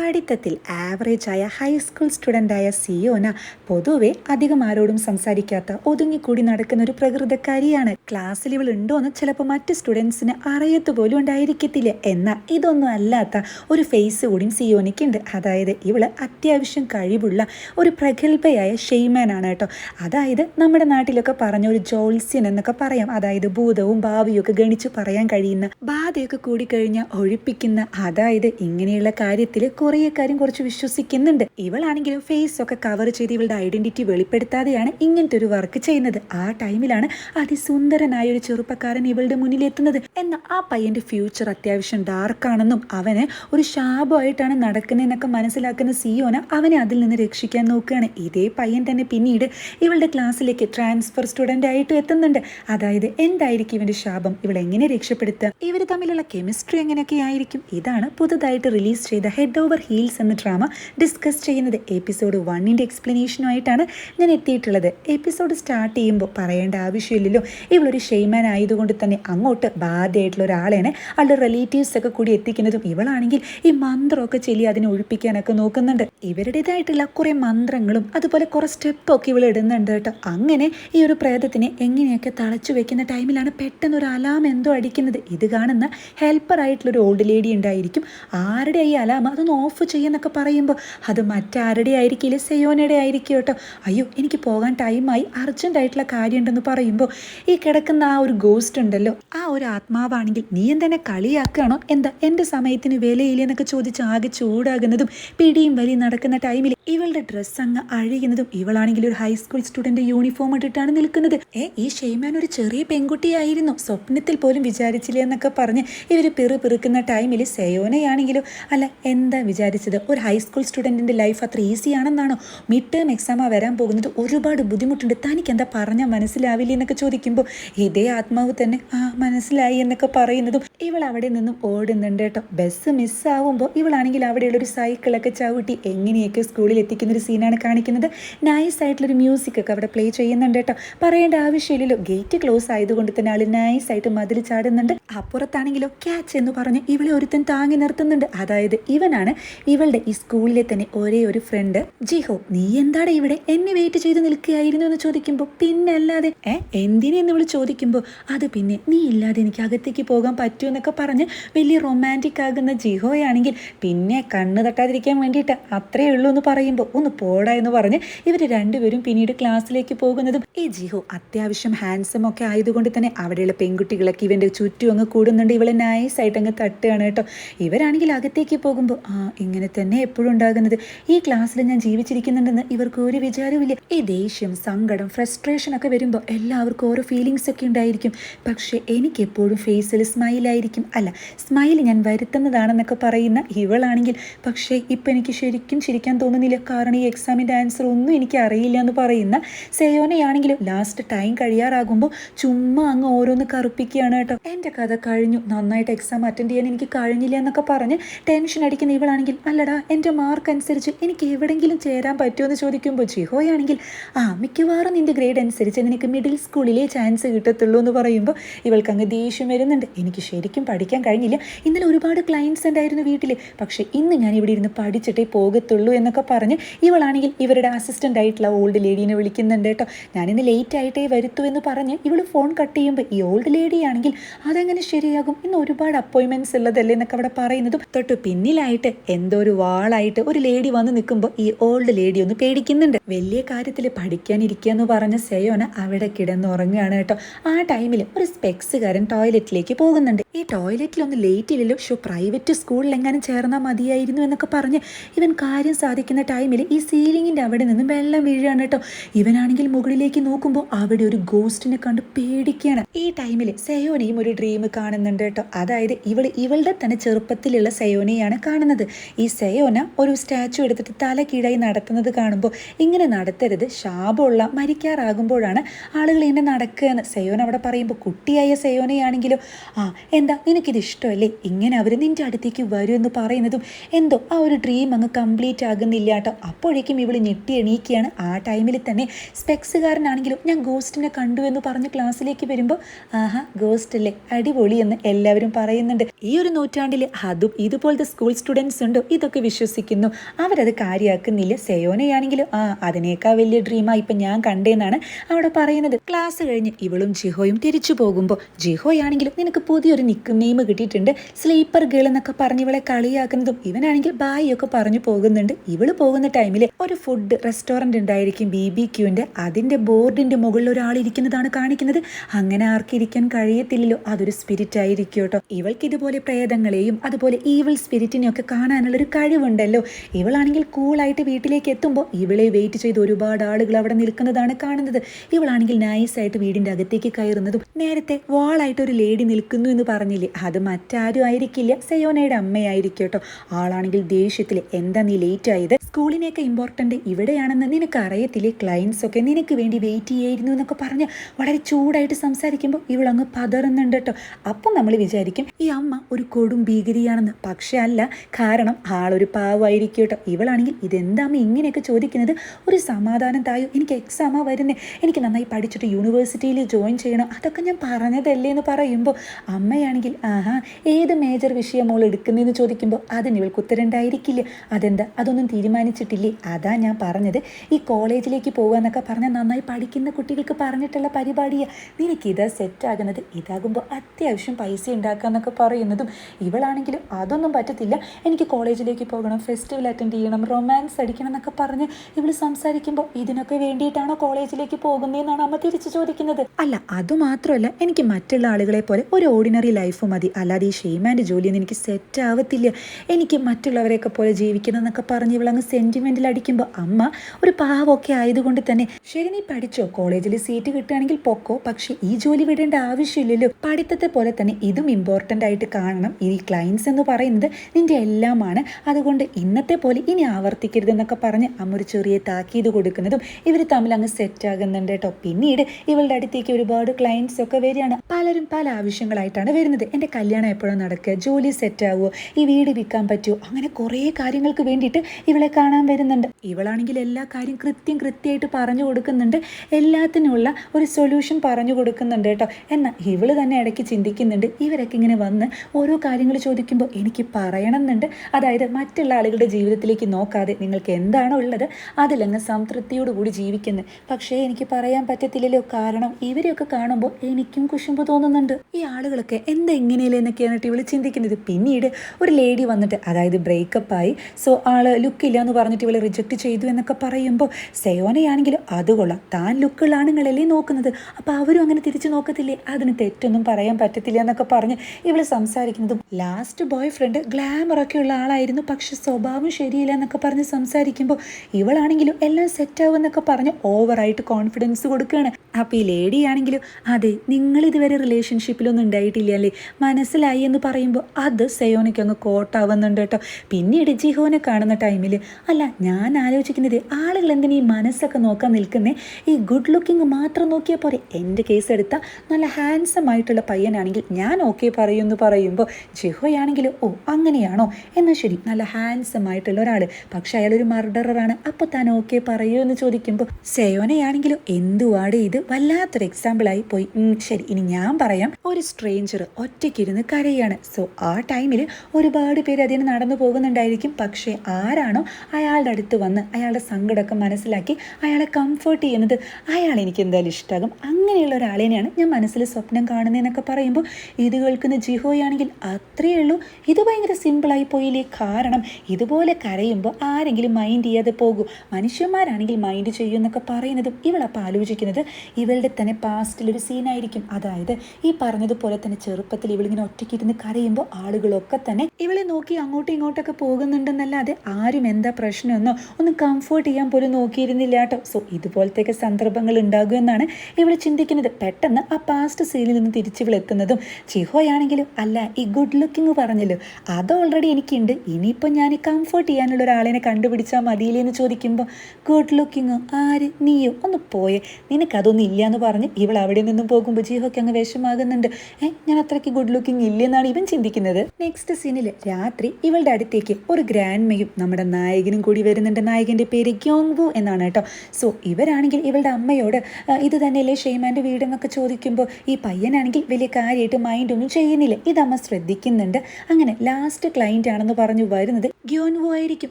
പഠിത്തത്തിൽ ആവറേജായ ഹൈസ്കൂൾ സ്റ്റുഡന്റായ സിയോന പൊതുവെ അധികം ആരോടും സംസാരിക്കാത്ത ഒതുങ്ങിക്കൂടി നടക്കുന്ന ഒരു പ്രകൃതക്കാരിയാണ്. ക്ലാസ്സിൽ ഇവൾ ഉണ്ടോ എന്ന് ചിലപ്പോൾ മറ്റ് സ്റ്റുഡൻസിന് അറിയത്ത് പോലും ഉണ്ടായിരിക്കത്തില്ല. എന്നാൽ ഇതൊന്നും അല്ലാത്ത ഒരു ഫേസ് കൂടിയും സിയോനിക്കുണ്ട് അതായത് ഇവൾ അത്യാവശ്യം കഴിവുള്ള ഒരു പ്രഗത്ഭയായ ഷെയ്മാനാണ് കേട്ടോ. അതായത് നമ്മുടെ നാട്ടിലൊക്കെ പറഞ്ഞ ഒരു ജോത്സ്യൻ എന്നൊക്കെ പറയാം. അതായത് ഭൂതവും ഭാവിയും ഒക്കെ ഗണിച്ച് പറയാൻ കഴിയുന്ന ബാധയൊക്കെ കൂടിക്കഴിഞ്ഞാൽ ഒഴിപ്പിക്കുന്ന അതായത് ഇങ്ങനെയുള്ള കാര്യത്തിൽ കുറേ കാര്യം കുറച്ച് വിശ്വസിക്കുന്നുണ്ട്. ഇവളാണെങ്കിലും ഫേസ് ഒക്കെ കവർ ചെയ്ത് ഇവളുടെ ഐഡന്റിറ്റി വെളിപ്പെടുത്താതെയാണ് ഇങ്ങനത്തെ ഒരു വർക്ക് ചെയ്യുന്നത്. ആ ടൈമിലാണ് അതിസുന്ദരനായ ഒരു ചെറുപ്പക്കാരൻ ഇവളുടെ മുന്നിൽ എത്തുന്നത്. എന്നാൽ ആ പയ്യന്റെ ഫ്യൂച്ചർ അത്യാവശ്യം ഡാർക്കാണെന്നും അവന് ഒരു ശാപമായിട്ടാണ് നടക്കുന്നതെന്നൊക്കെ മനസ്സിലാക്കുന്ന സിയോന അവനെ അതിൽ നിന്ന് രക്ഷിക്കാൻ നോക്കുകയാണ്. ഇതേ പയ്യൻ തന്നെ പിന്നീട് ഇവളുടെ ക്ലാസ്സിലേക്ക് ട്രാൻസ്ഫർ സ്റ്റുഡന്റ് ആയിട്ട് എത്തുന്നുണ്ട്. അതായത് എന്തായിരിക്കും ഇവന്റെ ശാപം? ഇവളെങ്ങനെ രക്ഷപ്പെടുത്തുക? ഇവർ തമ്മിലുള്ള കെമിസ്ട്രി എങ്ങനെയൊക്കെ ആയിരിക്കും? ഇതാണ് പുതുതായിട്ട് റിലീസ് ചെയ്ത ഹെഡ് ഓവർ ഹീൽസ് എന്ന ഡ്രാമ ഡിസ്കസ് ചെയ്യുന്നത് എപ്പിസോഡ് വണ്ണിന്റെ എക്സ്പ്ലനേഷനുമായിട്ടാണ് ഞാൻ എത്തിയിട്ടുള്ളത്. എപ്പിസോഡ് സ്റ്റാർട്ട് ചെയ്യുമ്പോൾ പറയേണ്ട ആവശ്യമില്ലല്ലോ. ഇവളൊരു ഷെയ്മാൻ ആയതുകൊണ്ട് തന്നെ അങ്ങോട്ട് ബാധ്യമായിട്ടുള്ള ഒരാളെയാണ് അവളുടെ റിലേറ്റീവ്സ് ഒക്കെ കൂടി എത്തിക്കുന്നതും ഇവളാണെങ്കിൽ ഈ മന്ത്രമൊക്കെ ചൊല്ലി അതിനെ ഒഴിപ്പിക്കാനൊക്കെ നോക്കുന്നുണ്ട്. ഇവരുടേതായിട്ടുള്ള കുറേ മന്ത്രങ്ങളും അതുപോലെ കുറേ സ്റ്റെപ്പൊക്കെ ഇവൾ ഇടുന്നുണ്ട് കേട്ടോ. അങ്ങനെ ഈ ഒരു പ്രേതത്തിനെ എങ്ങനെയൊക്കെ തളച്ചു വെക്കുന്ന ടൈമിലാണ് പെട്ടെന്ന് ഒരു അലാം എന്തോ അടിക്കുന്നത്. ഇത് കാണുന്ന ഹെൽപ്പർ ആയിട്ടുള്ള ഒരു ഓൾഡ് ലേഡി ഉണ്ടായിരിക്കും. ആരുടെ ഈ അലാം അതൊന്ന് ചെയ്യുന്നൊക്കെ പറയുമ്പോൾ അത് മറ്റാരുടെ ആയിരിക്കില്ല? സെയോനയുടെ ആയിരിക്കും കേട്ടോ? അയ്യോ എനിക്ക് പോകാൻ ടൈമായി അർജന്റായിട്ടുള്ള കാര്യമുണ്ടെന്ന് പറയുമ്പോൾ ഈ കിടക്കുന്ന ആ ഒരു ഗോസ്റ്റ് ഉണ്ടല്ലോ ആ ഒരു ആത്മാവാണെങ്കിൽ നീ എന്തെന്നെ കളിയാക്കുകയാണോ? എന്താ എന്റെ സമയത്തിന് വിലയില്ലെന്നൊക്കെ ചോദിച്ച് ആകെ ചൂടാകുന്നതും പിടിയും വലി നടക്കുന്ന ടൈമിൽ ഇവളുടെ ഡ്രസ്സ് അങ്ങ് അഴിയുന്നതും ഇവളാണെങ്കിൽ ഒരു ഹൈസ്കൂൾ സ്റ്റുഡന്റ് യൂണിഫോം ഇട്ടിട്ടാണ് നിൽക്കുന്നത്. ഏ ഈ ഷെയ്മാൻ ഒരു ചെറിയ പെൺകുട്ടിയായിരുന്നു. സ്വപ്നത്തിൽ പോലും വിചാരിച്ചില്ല എന്നൊക്കെ പറഞ്ഞ് ഇവർ പിറു പിറുക്കുന്ന ടൈമിൽ സെയോനയാണെങ്കിലും? അല്ല എന്താ വിചാരിച്ചത്? ഒരു ഹൈസ്കൂൾ സ്റ്റുഡന്റിന്റെ ലൈഫ് അത്ര ഈസി ആണെന്നാണോ? മിഡ് ടേം എക്സാമാ വരാൻ പോകുന്നത് ഒരുപാട് ബുദ്ധിമുട്ടുണ്ട്. തനിക്ക് എന്താ പറഞ്ഞാൽ മനസ്സിലാവില്ല എന്നൊക്കെ ചോദിക്കുമ്പോൾ ഇതേ ആത്മാവ് തന്നെ ആ മനസ്സിലായി എന്നൊക്കെ പറയുന്നതും ഇവൾ അവിടെ നിന്നും ഓടുന്നുണ്ട് കേട്ടോ. ബസ് മിസ്സാവുമ്പോൾ ഇവളാണെങ്കിൽ അവിടെയുള്ളൊരു സൈക്കിളൊക്കെ ചവിട്ടി എങ്ങനെയൊക്കെ സ്കൂളിൽ എത്തിക്കുന്ന ഒരു സീനാണ് കാണിക്കുന്നത്. നൈസ് ആയിട്ടുള്ളൊരു മ്യൂസിക് ഒക്കെ അവിടെ പ്ലേ ചെയ്യുന്നുണ്ട് കേട്ടോ. പറയേണ്ട ആവശ്യമില്ലല്ലോ. ഗേറ്റ് ക്ലോസ് ആയതുകൊണ്ട് തന്നെ ആൾ നൈസ് ആയിട്ട് മതിൽ ചാടുന്നുണ്ട്. അപ്പുറത്താണെങ്കിലോ ക്യാച്ച് എന്ന് പറഞ്ഞ് ഇവളെ ഒരുത്തൻ താങ്ങി നിർത്തുന്നുണ്ട്. അതായത് ഇവനാണ് ഇവളുടെ ഈ സ്കൂളിലെ തന്നെ ഒരേ ഒരു ഫ്രണ്ട് ജിഹോ നീ എന്താണ് ഇവിടെ? എന്നെ വെയിറ്റ് ചെയ്ത് നിൽക്കുകയായിരുന്നു എന്ന് ചോദിക്കുമ്പോൾ പിന്നെ അല്ലാതെ ഏ എന്തിനെന്ന് ഇവൾ ചോദിക്കുമ്പോൾ അത് പിന്നെ നീ ഇല്ലാതെ എനിക്ക് അകത്തേക്ക് പോകാൻ പറ്റൂ എന്നൊക്കെ പറഞ്ഞ് വലിയ റൊമാന്റിക് ആകുന്ന ജിഹോയാണെങ്കിൽ പിന്നെ കണ്ണ് തട്ടാതിരിക്കാൻ വേണ്ടിയിട്ട്. അത്രേ ഉള്ളൂ എന്ന് പറയുമ്പോൾ ഒന്ന് പോടാ എന്ന് പറഞ്ഞ് ഇവർ രണ്ടുപേരും പിന്നീട് ക്ലാസ്സിലേക്ക് പോകുന്നതും ഈ ജിഹോ അത്യാവശ്യം ഹാൻസം ഒക്കെ ആയതുകൊണ്ട് തന്നെ അവിടെയുള്ള പെൺകുട്ടികളൊക്കെ ഇവന്റെ ചുറ്റും അങ്ങ് കൂടുന്നുണ്ട്. ഇവളെ നൈസായിട്ട് അങ്ങ് തട്ടുകയാണ് കേട്ടോ. ഇവരാണെങ്കിൽ അകത്തേക്ക് പോകുമ്പോൾ ആ ഇങ്ങനെ തന്നെ എപ്പോഴും ഉണ്ടാകുന്നത്. ഈ ക്ലാസ്സിൽ ഞാൻ ജീവിച്ചിരിക്കുന്നുണ്ടെന്ന് ഇവർക്ക് ഒരു വിചാരമില്ല ഈ ദേഷ്യം സങ്കടം ഫ്രസ്ട്രേഷൻ ഒക്കെ വരുമ്പോൾ എല്ലാവർക്കും ഓരോ ഫീലിങ്സ് ഒക്കെ ഉണ്ടായിരിക്കും. പക്ഷേ എനിക്ക് എപ്പോഴും ഫേസിൽ സ്മൈലായിരിക്കും അല്ല സ്മൈൽ ഞാൻ വരുത്തുന്നതാണെന്നൊക്കെ പറയുന്ന ഇവളാണെങ്കിൽ പക്ഷേ ഇപ്പം എനിക്ക് ശരിക്കും ചിരിക്കാൻ തോന്നുന്നില്ല. കാരണം ഈ എക്സാമിന്റെ ആൻസർ ഒന്നും എനിക്ക് അറിയില്ല എന്ന് പറയുന്ന സെയോനയാണെങ്കിലും ലാസ്റ്റ് ടൈം കഴിയാറാകുമ്പോൾ ചുമ്മാ അങ്ങ് ഓരോന്ന് കറുപ്പിക്കുകയാണ് കേട്ടോ. എന്റെ കഥ കഴിഞ്ഞു. നന്നായിട്ട് എക്സാം അറ്റൻഡ് ചെയ്യാൻ എനിക്ക് കഴിഞ്ഞില്ല എന്നൊക്കെ പറഞ്ഞ് ടെൻഷൻ അടിക്കുന്ന ഇവളാണെങ്കിൽ അല്ലടാ എന്റെ മാർക്ക് അനുസരിച്ച് എനിക്ക് എവിടെയെങ്കിലും ചേരാൻ പറ്റുമോ എന്ന് ചോദിക്കുമ്പോൾ ജിഹോയാണെങ്കിൽ ആ മിക്കവാറും നിന്റെ ഗ്രേഡ് അനുസരിച്ച് നിനക്ക് മിഡിൽ സ്കൂളിലേ ചാൻസ് കിട്ടത്തുള്ളൂ എന്ന് പറയുമ്പോൾ ഇവൾക്ക് അങ്ങ് ദേഷ്യം വരുന്നുണ്ട്. എനിക്ക് ശരിക്കും പഠിക്കാൻ കഴിഞ്ഞില്ല. ഇന്നലെ ഒരുപാട് ക്ലയൻസ് ഉണ്ടായിരുന്നു വീട്ടിൽ പക്ഷേ ഇന്ന് ഞാൻ ഇവിടെ ഇരുന്ന് പഠിച്ചിട്ടേ പോകത്തുള്ളൂ എന്നൊക്കെ പറഞ്ഞ് ഇവളാണെങ്കിൽ ഇവരുടെ അസിസ്റ്റന്റ് ആയിട്ടുള്ള ഓൾഡ് ലേഡീനെ വിളിക്കുന്നുണ്ട് കേട്ടോ. ഞാനിന്ന് ലേറ്റ് ആയിട്ടേ വരുത്തൂ എന്ന് പറഞ്ഞ് ഇവൾ ഫോൺ കട്ട് ചെയ്യുമ്പോൾ ഈ ഓൾഡ് ലേഡി ആണെങ്കിൽ അതെങ്ങനെ ശരിയാകും? ഇന്ന് ഒരുപാട് അപ്പോയിൻമെന്റ്സ് ഉള്ളതല്ലേ എന്നൊക്കെ അവിടെ പറയുന്നതും തൊട്ട് പിന്നിലായിട്ട് എന്തോ ഒരു വാളായിട്ട് ഒരു ലേഡി വന്ന് നിൽക്കുമ്പോൾ ഈ ഓൾഡ് ലേഡി ഒന്ന് പേടിക്കുന്നുണ്ട്. വലിയ കാര്യത്തിൽ പഠിക്കാനിരിക്കുക എന്ന് പറഞ്ഞ സെയോന അവിടെ കിടന്നുറങ്ങുകയാണ് കേട്ടോ. ആ ടൈമിൽ ഒരു സ്പെക്സുകാരൻ ടോയ്ലറ്റിലേക്ക് പോകുന്നുണ്ട്. ഈ ടോയ്ലറ്റിൽ ഒന്ന് ലേറ്റ് ഇല്ലല്ലോ ഷോ പ്രൈവറ്റ് സ്കൂളിൽ എങ്ങനെ ചേർന്നാൽ മതിയായിരുന്നു എന്നൊക്കെ പറഞ്ഞ് ഇവൻ കാര്യം സാധിക്കുന്ന ടൈമിൽ ഈ സീലിങ്ങിന്റെ അവിടെ നിന്ന് വെള്ളം വീഴുകയാണ് കേട്ടോ. ഇവനാണെങ്കിൽ മുകളിലേക്ക് നോക്കുമ്പോൾ അവിടെ ഒരു ഗോസ്റ്റിനെ കണ്ട് പേടിക്കുകയാണ്. ഈ ടൈമിൽ സയോനയും ഒരു ഡ്രീം കാണുന്നുണ്ട് കേട്ടോ. അതായത് ഇവൾ ഇവളുടെ തന്നെ ചെറുപ്പത്തിലുള്ള സെയോനയാണ് കാണുന്നത്. ഈ സയോന ഒരു സ്റ്റാച്ചു എടുത്തിട്ട് തല കീഴായി നടത്തുന്നത് കാണുമ്പോൾ ഇങ്ങനെ നടത്തരുത്. ശാപമുള്ള മരിക്കാറാകുമ്പോഴാണ് ആളുകൾ ഇങ്ങനെ നടക്കുകയെന്ന് സെയോന അവിടെ പറയുമ്പോൾ കുട്ടിയായ സെയോനയാണെങ്കിലോ ആ എന്താ നിനക്കിത് ഇഷ്ടമല്ലേ? ഇങ്ങനെ അവർ നിന്റെ അടുത്തേക്ക് വരും എന്ന് പറയുന്നതും എന്തോ ആ ഒരു ഡ്രീം അങ്ങ് കംപ്ലീറ്റ് ആകുന്നില്ല കേട്ടോ. അപ്പോഴേക്കും ഇവൾ ഞെട്ടി എണീക്കുകയാണ്. ആ ടൈമിൽ തന്നെ സ്പെക്സുകാരനാണെങ്കിലും ഞാൻ ഗോസ്റ്റിനെ കണ്ടു എന്ന് പറഞ്ഞ് ക്ലാസ്സിലേക്ക് വരുമ്പോൾ ആഹാ ഗോസ്റ്റ് അല്ലേ? അടിപൊളി എന്ന് എല്ലാവരും പറയുന്നുണ്ട്. ഈ ഒരു നൂറ്റാണ്ടിൽ അതും ഇതുപോലത്തെ സ്കൂൾ സ്റ്റുഡൻസ് ഉണ്ടോ? ഇതൊക്കെ വിശ്വസിക്കുന്നു. അവരത് കാര്യമാക്കുന്നില്ല സെയോനയാണെങ്കിലും ആ അതിനേക്കാൾ വലിയ ഡ്രീമാ ഇപ്പം ഞാൻ കണ്ടേന്നാണ് അവിടെ പറയുന്നത്. ക്ലാസ് കഴിഞ്ഞ് ഇവളും ജിഹോയും തിരിച്ചു പോകുമ്പോൾ ജിഹോയാണെങ്കിലും നിനക്ക് പുതിയൊരു നിക്ക് നെയിം കിട്ടിയിട്ടുണ്ട്. സ്ലീപ്പർ ഗേൾ എന്നൊക്കെ പറഞ്ഞ് ഇവളെ കളിയാക്കുന്നതും ഇവനാണെങ്കിൽ ബായി ഒക്കെ പറഞ്ഞു പോകുന്നുണ്ട്. ഇവൾ പോകുന്ന ടൈമിൽ ഒരു ഫുഡ് റെസ്റ്റോറന്റ് ഉണ്ടായിരിക്കും ബി ബി ക്യൂവിന്റെ അതിന്റെ ബോർഡിന്റെ മുകളിൽ ഒരാൾ ഇരിക്കുന്നതാണ് കാണിക്കുന്നത്. അങ്ങനെ ആർക്കിരിക്കാൻ കഴിയത്തില്ലല്ലോ. അതൊരു സ്പിരിറ്റ് ആയിരിക്കും കേട്ടോ. ഇവൾക്ക് ഇതുപോലെ പ്രേതങ്ങളെയും അതുപോലെ ഈവൾ സ്പിരിറ്റിനെയും ഒക്കെ കാണാനുള്ളൊരു കഴിവുണ്ടല്ലോ. ഇവളാണെങ്കിൽ കൂളായിട്ട് വീട്ടിലേക്ക് എത്തുമ്പോൾ ഇവളെ വെയിറ്റ് ചെയ്ത് ഒരുപാട് ആളുകൾ അവിടെ നിൽക്കുന്നതാണ് കാണുന്നത്. ഇവളാണെങ്കിൽ നൈസായിട്ട് വീടിന്റെ അകത്തേക്ക് കയറുന്നതും നേരത്തെ വാളായിട്ട് ഒരു ലേഡി നിൽക്കുന്നു എന്ന് പറഞ്ഞില്ലേ? അത് മറ്റാരും ആയിരിക്കില്ല. സെയോനയുടെ അമ്മയായിരിക്കും കേട്ടോ. ആളാണെങ്കിൽ ദേഷ്യത്തിൽ എന്താ നീ ലേറ്റ് ആയത്? സ്കൂളിനെയൊക്കെ ഇമ്പോർട്ടന്റ് ഇവിടെയാണെന്ന് നിനക്ക് അറിയത്തില്ലേ ക്ലയൻസ് ഒക്കെ നിനക്ക് വേണ്ടി വെയിറ്റ് ചെയ്യായിരുന്നു എന്നൊക്കെ പറഞ്ഞ് വളരെ ചൂടായിട്ട് സംസാരിക്കുമ്പോൾ ഇവളങ്ങ് പതറുന്നുണ്ട് കേട്ടോ. അപ്പം നമ്മൾ വിചാരിക്കും ഈ അമ്മ ഒരു കൊടും ഭീകരിയാണെന്ന്. പക്ഷെ അല്ല കാരണം ആളൊരു പാവമായിരിക്കും കേട്ടോ. ഇവളാണെങ്കിൽ ഇതെന്താ ഇങ്ങനെയൊക്കെ ചോദിക്കുന്നത്? ഒരു സമാധാനം തായോ? എനിക്ക് എക്സാമാ വരുന്നേ. എനിക്ക് നന്നായി പഠിച്ചിട്ട് യൂണിവേഴ്സിറ്റിയിൽ ജോയിൻ ചെയ്യണം. അതൊക്കെ ഞാൻ പറഞ്ഞതല്ലേ എന്ന് പറയുമ്പോൾ അമ്മയാണെങ്കിൽ ആഹാ ഏത് മേജർ വിഷയം മോൾ എടുക്കുന്നതെന്ന് ചോദിക്കുമ്പോൾ അതിന് ഇവൾക്ക് ഉത്തരണ്ടായിരിക്കില്ല അതെന്താ? അതൊന്നും തീരുമാനിച്ചിട്ടില്ലേ അതാ ഞാൻ പറഞ്ഞത്. ഈ കോളേജിലേക്ക് പോകുക എന്നൊക്കെ പറഞ്ഞാൽ നന്നായി പഠിക്കുന്ന കുട്ടികൾക്ക് പറഞ്ഞിട്ടുള്ള പരിപാടിയാണ് നിനക്ക് ഇതാ സെറ്റാകുന്നത് ഇതാകുമ്പോൾ അത്യാവശ്യം പൈസ ഉണ്ടാക്കുക എന്നൊക്കെ പറയുന്നതും ഇവളാണെങ്കിലും അതൊന്നും പറ്റത്തില്ല. എനിക്ക് കോളേജിലേക്ക് പോകണം ഫെസ്റ്റിവൽ അറ്റൻഡ് ചെയ്യണം റൊമാൻസ് അടിക്കണം എന്നൊക്കെ പറഞ്ഞ് ഇവൾ സംസാരിക്കുമ്പോൾ ഇതിനൊക്കെ വേണ്ടിയിട്ടാണോ കോളേജിലേക്ക് പോകുന്നതെന്നാണ് അമ്മ തിരിച്ചു ചോദിക്കുന്നത്. അല്ല അതുമാത്രമല്ല എനിക്ക് മറ്റുള്ള ആളുകളെ പോലെ ഒരു ഓർഡിനറി ലൈഫ് മതി. അല്ലാതെ ഈ ഷെയ്മാന്റെ ജോലിയൊന്നും എനിക്ക് സെറ്റ് ആവത്തില്ല. എനിക്ക് മറ്റുള്ളവരെയൊക്കെ പോലെ ജീവിക്കണം എന്നൊക്കെ പറഞ്ഞ് ഇവളങ്ങ് സെന്റിമെന്റിൽ അടിക്കുമ്പോൾ അമ്മ ഒരു പാവമൊക്കെ ആയതുകൊണ്ട് തന്നെ ശരി നീ പഠിച്ചോ. കോളേജിൽ സീറ്റ് കിട്ടുകയാണെങ്കിൽ പൊക്കോ. പക്ഷേ ഈ ജോലി വിടേണ്ട ആവശ്യമില്ലല്ലോ. പഠിത്തത്തെ പോലെ തന്നെ ഇതും ഇമ്പോർട്ടന്റ് ആയിട്ട് കാണണം. ഈ ക്ലയൻസ് എന്ന് പറയുന്നത് നിന്റെ എല്ലാമാണ്. അതുകൊണ്ട് ഇന്നത്തെ പോലെ ഇനി ആവർത്തിക്കരുതെന്നൊക്കെ പറഞ്ഞ് അമ്മ ഒരു ചെറിയ താക്കീത് കൊടുക്കുന്നതും ഇവർ തമ്മിൽ അങ്ങ് സെറ്റ് ആകുന്നുണ്ട് കേട്ടോ. പിന്നീട് ഇവളുടെ അടുത്തേക്ക് ഒരുപാട് ക്ലയൻസ് ഒക്കെ വരികയാണ്. പലരും പല ആവശ്യങ്ങളായിട്ടാണ് വരുന്നത്. എന്റെ കല്യാണം എപ്പോഴും നടക്കുക? ജോലി സെറ്റ് ആവുമോ ഈ വീട് വിൽക്കാൻ പറ്റുമോ അങ്ങനെ കുറേ കാര്യങ്ങൾക്ക് വേണ്ടിയിട്ട് ഇവളെ കാണാൻ വരുന്നുണ്ട്. ഇവളാണെങ്കിൽ എല്ലാ കാര്യം കൃത്യം കൃത്യമായിട്ട് പറഞ്ഞു കൊടുക്കുന്നുണ്ട്. എല്ലാത്തിനുമുള്ള ഒരു സൊല്യൂഷൻ പറഞ്ഞു കൊടുക്കുന്നുണ്ട് കേട്ടോ. എന്നാൽ ഇവൾ തന്നെ ഇടയ്ക്ക് ചിന്തിക്കുന്നുണ്ട്. ഇവരൊക്കെ ഇങ്ങനെ വന്ന് ഓരോ കാര്യങ്ങൾ ചോദിക്കുമ്പോൾ എനിക്ക് പറയണമെന്നുണ്ട് അതായത് മറ്റുള്ള ആളുകളുടെ ജീവിതത്തിലേക്ക് നോക്കാതെ നിങ്ങൾക്ക് എന്താണോ ഉള്ളത് അതിലങ്ങ് സംതൃപ്തിയോട് കൂടി ജീവിക്കുന്നത് പക്ഷേ എനിക്ക് പറയാൻ പറ്റത്തില്ലല്ലോ. കാരണം ഇവരെയൊക്കെ കാണുമ്പോൾ എനിക്കും കുശുമ്പ് തോന്നുന്നുണ്ട്. ഈ ആളുകളൊക്കെ എന്താ ഇങ്ങനെയല്ലേ എന്നൊക്കെയാണ് ഇവൾ ചിന്തിക്കുന്നത്. പിന്നീട് ഒരു ലേഡി വന്നിട്ട് അതായത് ബ്രേക്കപ്പായി സോ ആൾ ലുക്കില്ല എന്ന് പറഞ്ഞിട്ട് ഇവളെ റിജക്റ്റ് ചെയ്തു എന്നൊക്കെ പറയുമ്പോൾ സെയോനയാണെങ്കിലും അത് കൊള്ളാം. താൻ ലുക്കുള്ള ആണുങ്ങളല്ലേ നോക്കുന്നത്. അപ്പോൾ അവരും അങ്ങനെ തിരിച്ചു നോക്കത്തില്ലേ? അതിന് തെറ്റൊന്നും പറയാൻ പറ്റത്തില്ല എന്നൊക്കെ പറഞ്ഞ് ഇവൾ സംസാരിക്കുന്നതും ലാസ്റ്റ് ബോയ് ഫ്രണ്ട് ഗ്ലാമറൊക്കെ ഉള്ള ആളായിരുന്നു. പക്ഷെ സ്വഭാവം ശരിയില്ല എന്നൊക്കെ പറഞ്ഞ് സംസാരിക്കുമ്പോൾ ഇവളാണെങ്കിലും എല്ലാം സെറ്റാവും എന്നൊക്കെ പറഞ്ഞ് ഓവറായിട്ട് കോൺഫിഡൻസ് കൊടുക്കുകയാണ്. അപ്പോൾ ഈ ലേഡി ആണെങ്കിലും അതെ നിങ്ങൾ ഇതുവരെ റിലേഷൻഷിപ്പിലൊന്നും ഉണ്ടായിട്ടില്ല അല്ലേ? മനസ്സിലായി എന്ന് പറയുമ്പോൾ അത് സെയോനയ്ക്ക് അങ്ങ് കോട്ടാവുന്നുണ്ട് കേട്ടോ. പിന്നീട് ജിഹോനെ കാണുന്ന ടൈമിൽ അല്ല ഞാൻ ആലോചിക്കുന്നത് ആളുകൾ എന്തിനും ഈ മനസ്സൊക്കെ നോക്കാൻ നിൽക്കുന്നേ? ഈ ഗുഡ് ലുക്കിംഗ് മാത്രം നോക്കിയാൽ പോരെ. എന്റെ കേസ് എടുത്ത നല്ല ഹാൻസം ആയിട്ടുള്ള പയ്യനാണെങ്കിൽ ഞാൻ ഓക്കെ പറയുമെന്ന് പറയുമ്പോൾ ജിഹോയാണെങ്കിൽ ഓ അങ്ങനെയാണോ? എന്നാൽ ശരി നല്ല ഹാൻസം ആയിട്ടുള്ള ഒരാൾ പക്ഷെ അയാളൊരു മർഡറാണ് അപ്പോൾ താൻ ഓക്കെ പറയൂ എന്ന് ചോദിക്കുമ്പോൾ സെയോനയാണെങ്കിലും എന്തുവാട് ഇത്? വല്ലാത്തൊരു എക്സാമ്പിളായി പോയി. ശരി ഇനി ഞാൻ പറയാം. ഒരു സ്ട്രേഞ്ചർ ഒറ്റയ്ക്കിരുന്ന് കരയാണ്. സോ ആ ടൈമിൽ ഒരുപാട് പേര് അതിന് നടന്നു പോകുന്നുണ്ടായിരിക്കും. പക്ഷേ ആരാണോ അയാളുടെ അടുത്ത് വന്ന് അയാളുടെ സങ്കടമൊക്കെ മനസ്സിലാക്കി അയാളെ കംഫർട്ട് ചെയ്യുന്നത് അയാൾ എനിക്ക് എന്തായാലും ഇഷ്ടമാകും അങ്ങനെയുള്ള ഒരാളിനെയാണ് ഞാൻ മനസ്സിൽ സ്വപ്നം കാണുന്നതെന്നൊക്കെ പറയുമ്പോൾ ഇത് കേൾക്കുന്ന ജിഹോയാണെങ്കിൽ അത്രയേ ഉള്ളൂ. ഇത് ഭയങ്കര സിമ്പിളായി പോയില്ലേ? കാരണം ഇതുപോലെ കരയുമ്പോൾ ആരെങ്കിലും മൈൻഡ് ചെയ്യാതെ പോകും. മനുഷ്യന്മാരാണെങ്കിൽ മൈൻഡ് ചെയ്യും എന്നൊക്കെ പറയുന്നതും ഇവളപ്പോൾ ആലോചിക്കുന്നത് ഇവളുടെ തന്നെ പാസ്റ്റിലൊരു സീനായിരിക്കും അതായത് ഈ പറഞ്ഞതുപോലെ തന്നെ ചെറുപ്പത്തിൽ ഇവളിങ്ങനെ ഒറ്റയ്ക്കിരുന്ന് കരയുമ്പോൾ ആളുകളൊക്കെ തന്നെ ഇവളെ നോക്കി അങ്ങോട്ടും ഇങ്ങോട്ടൊക്കെ പോകുന്നുണ്ടെന്നല്ലാതെ ആരും എന്താ പ്രശ്നമെന്നോ ഒന്ന് കംഫേർട്ട് ചെയ്യാൻ പോലും നോക്കിയിരുന്നില്ല കേട്ടോ. സോ ഇതുപോലത്തെയൊക്കെ സന്ദർഭങ്ങൾ ഉണ്ടാകുമെന്നാണ് ഇവൾ ചിന്തിക്കുന്നത്. പെട്ടെന്ന് ആ പാസ്റ്റ് സീനിൽ നിന്ന് തിരിച്ചു വിളെത്തുന്നതും ചിഹോയാണെങ്കിലും അല്ല ഈ ഗുഡ് ലുക്കിംഗ് പറഞ്ഞല്ലോ. അത് ഓൾറെഡി എനിക്കുണ്ട്. ഇനിയിപ്പോൾ ഞാൻ കംഫേർട്ട് ചെയ്യാനുള്ള ഒരാളിനെ കണ്ടുപിടിച്ചാൽ മതിയില്ലേ എന്ന് ചോദിക്കുമ്പോൾ ഗുഡ് ലുക്കിംഗ് ആര്? നീയോ? ഒന്ന് പോയെ. നിനക്കതൊന്നും ഇല്ല എന്ന് പറഞ്ഞ് ഇവൾ അവിടെ നിന്നും പോകുമ്പോൾ ജിഹോയ്ക്ക് അങ്ങ് വിഷമാകുന്നുണ്ട്. ഏ ഞാൻ അത്രയ്ക്ക് ഗുഡ് ലുക്കിംഗ് ഇല്ലെന്നാണ് ഇവൻ ചിന്തിക്കുന്നത്. നെക്സ്റ്റ് സീനിൽ രാത്രി ഇവളുടെ അടുത്തേക്ക് ഒരു ഗ്രാൻഡ്മയും നമ്മുടെ നായകനും കൂടി വരുന്നുണ്ട്. നായകന്റെ പേര് ഗ്യോങ് വു എന്നാണ് കേട്ടോ. സോ ഇവരാണെങ്കിൽ ഇവളുടെ അമ്മയോട് "ആ, ഇത് തന്നെയല്ലേ ഷെയ്മാന്റെ വീടെന്നൊക്കെ ചോദിക്കുമ്പോൾ ഈ പയ്യനാണെങ്കിൽ വലിയ കാര്യമായിട്ട് മൈൻഡ് ഒന്നും ചെയ്യുന്നില്ല. ഇതമ്മ ശ്രദ്ധിക്കുന്നുണ്ട്. അങ്ങനെ ലാസ്റ്റ് ക്ലൈന്റ് ആണെന്ന് പറഞ്ഞു വരുന്നത് ഗ്യോൻ വു ആയിരിക്കും.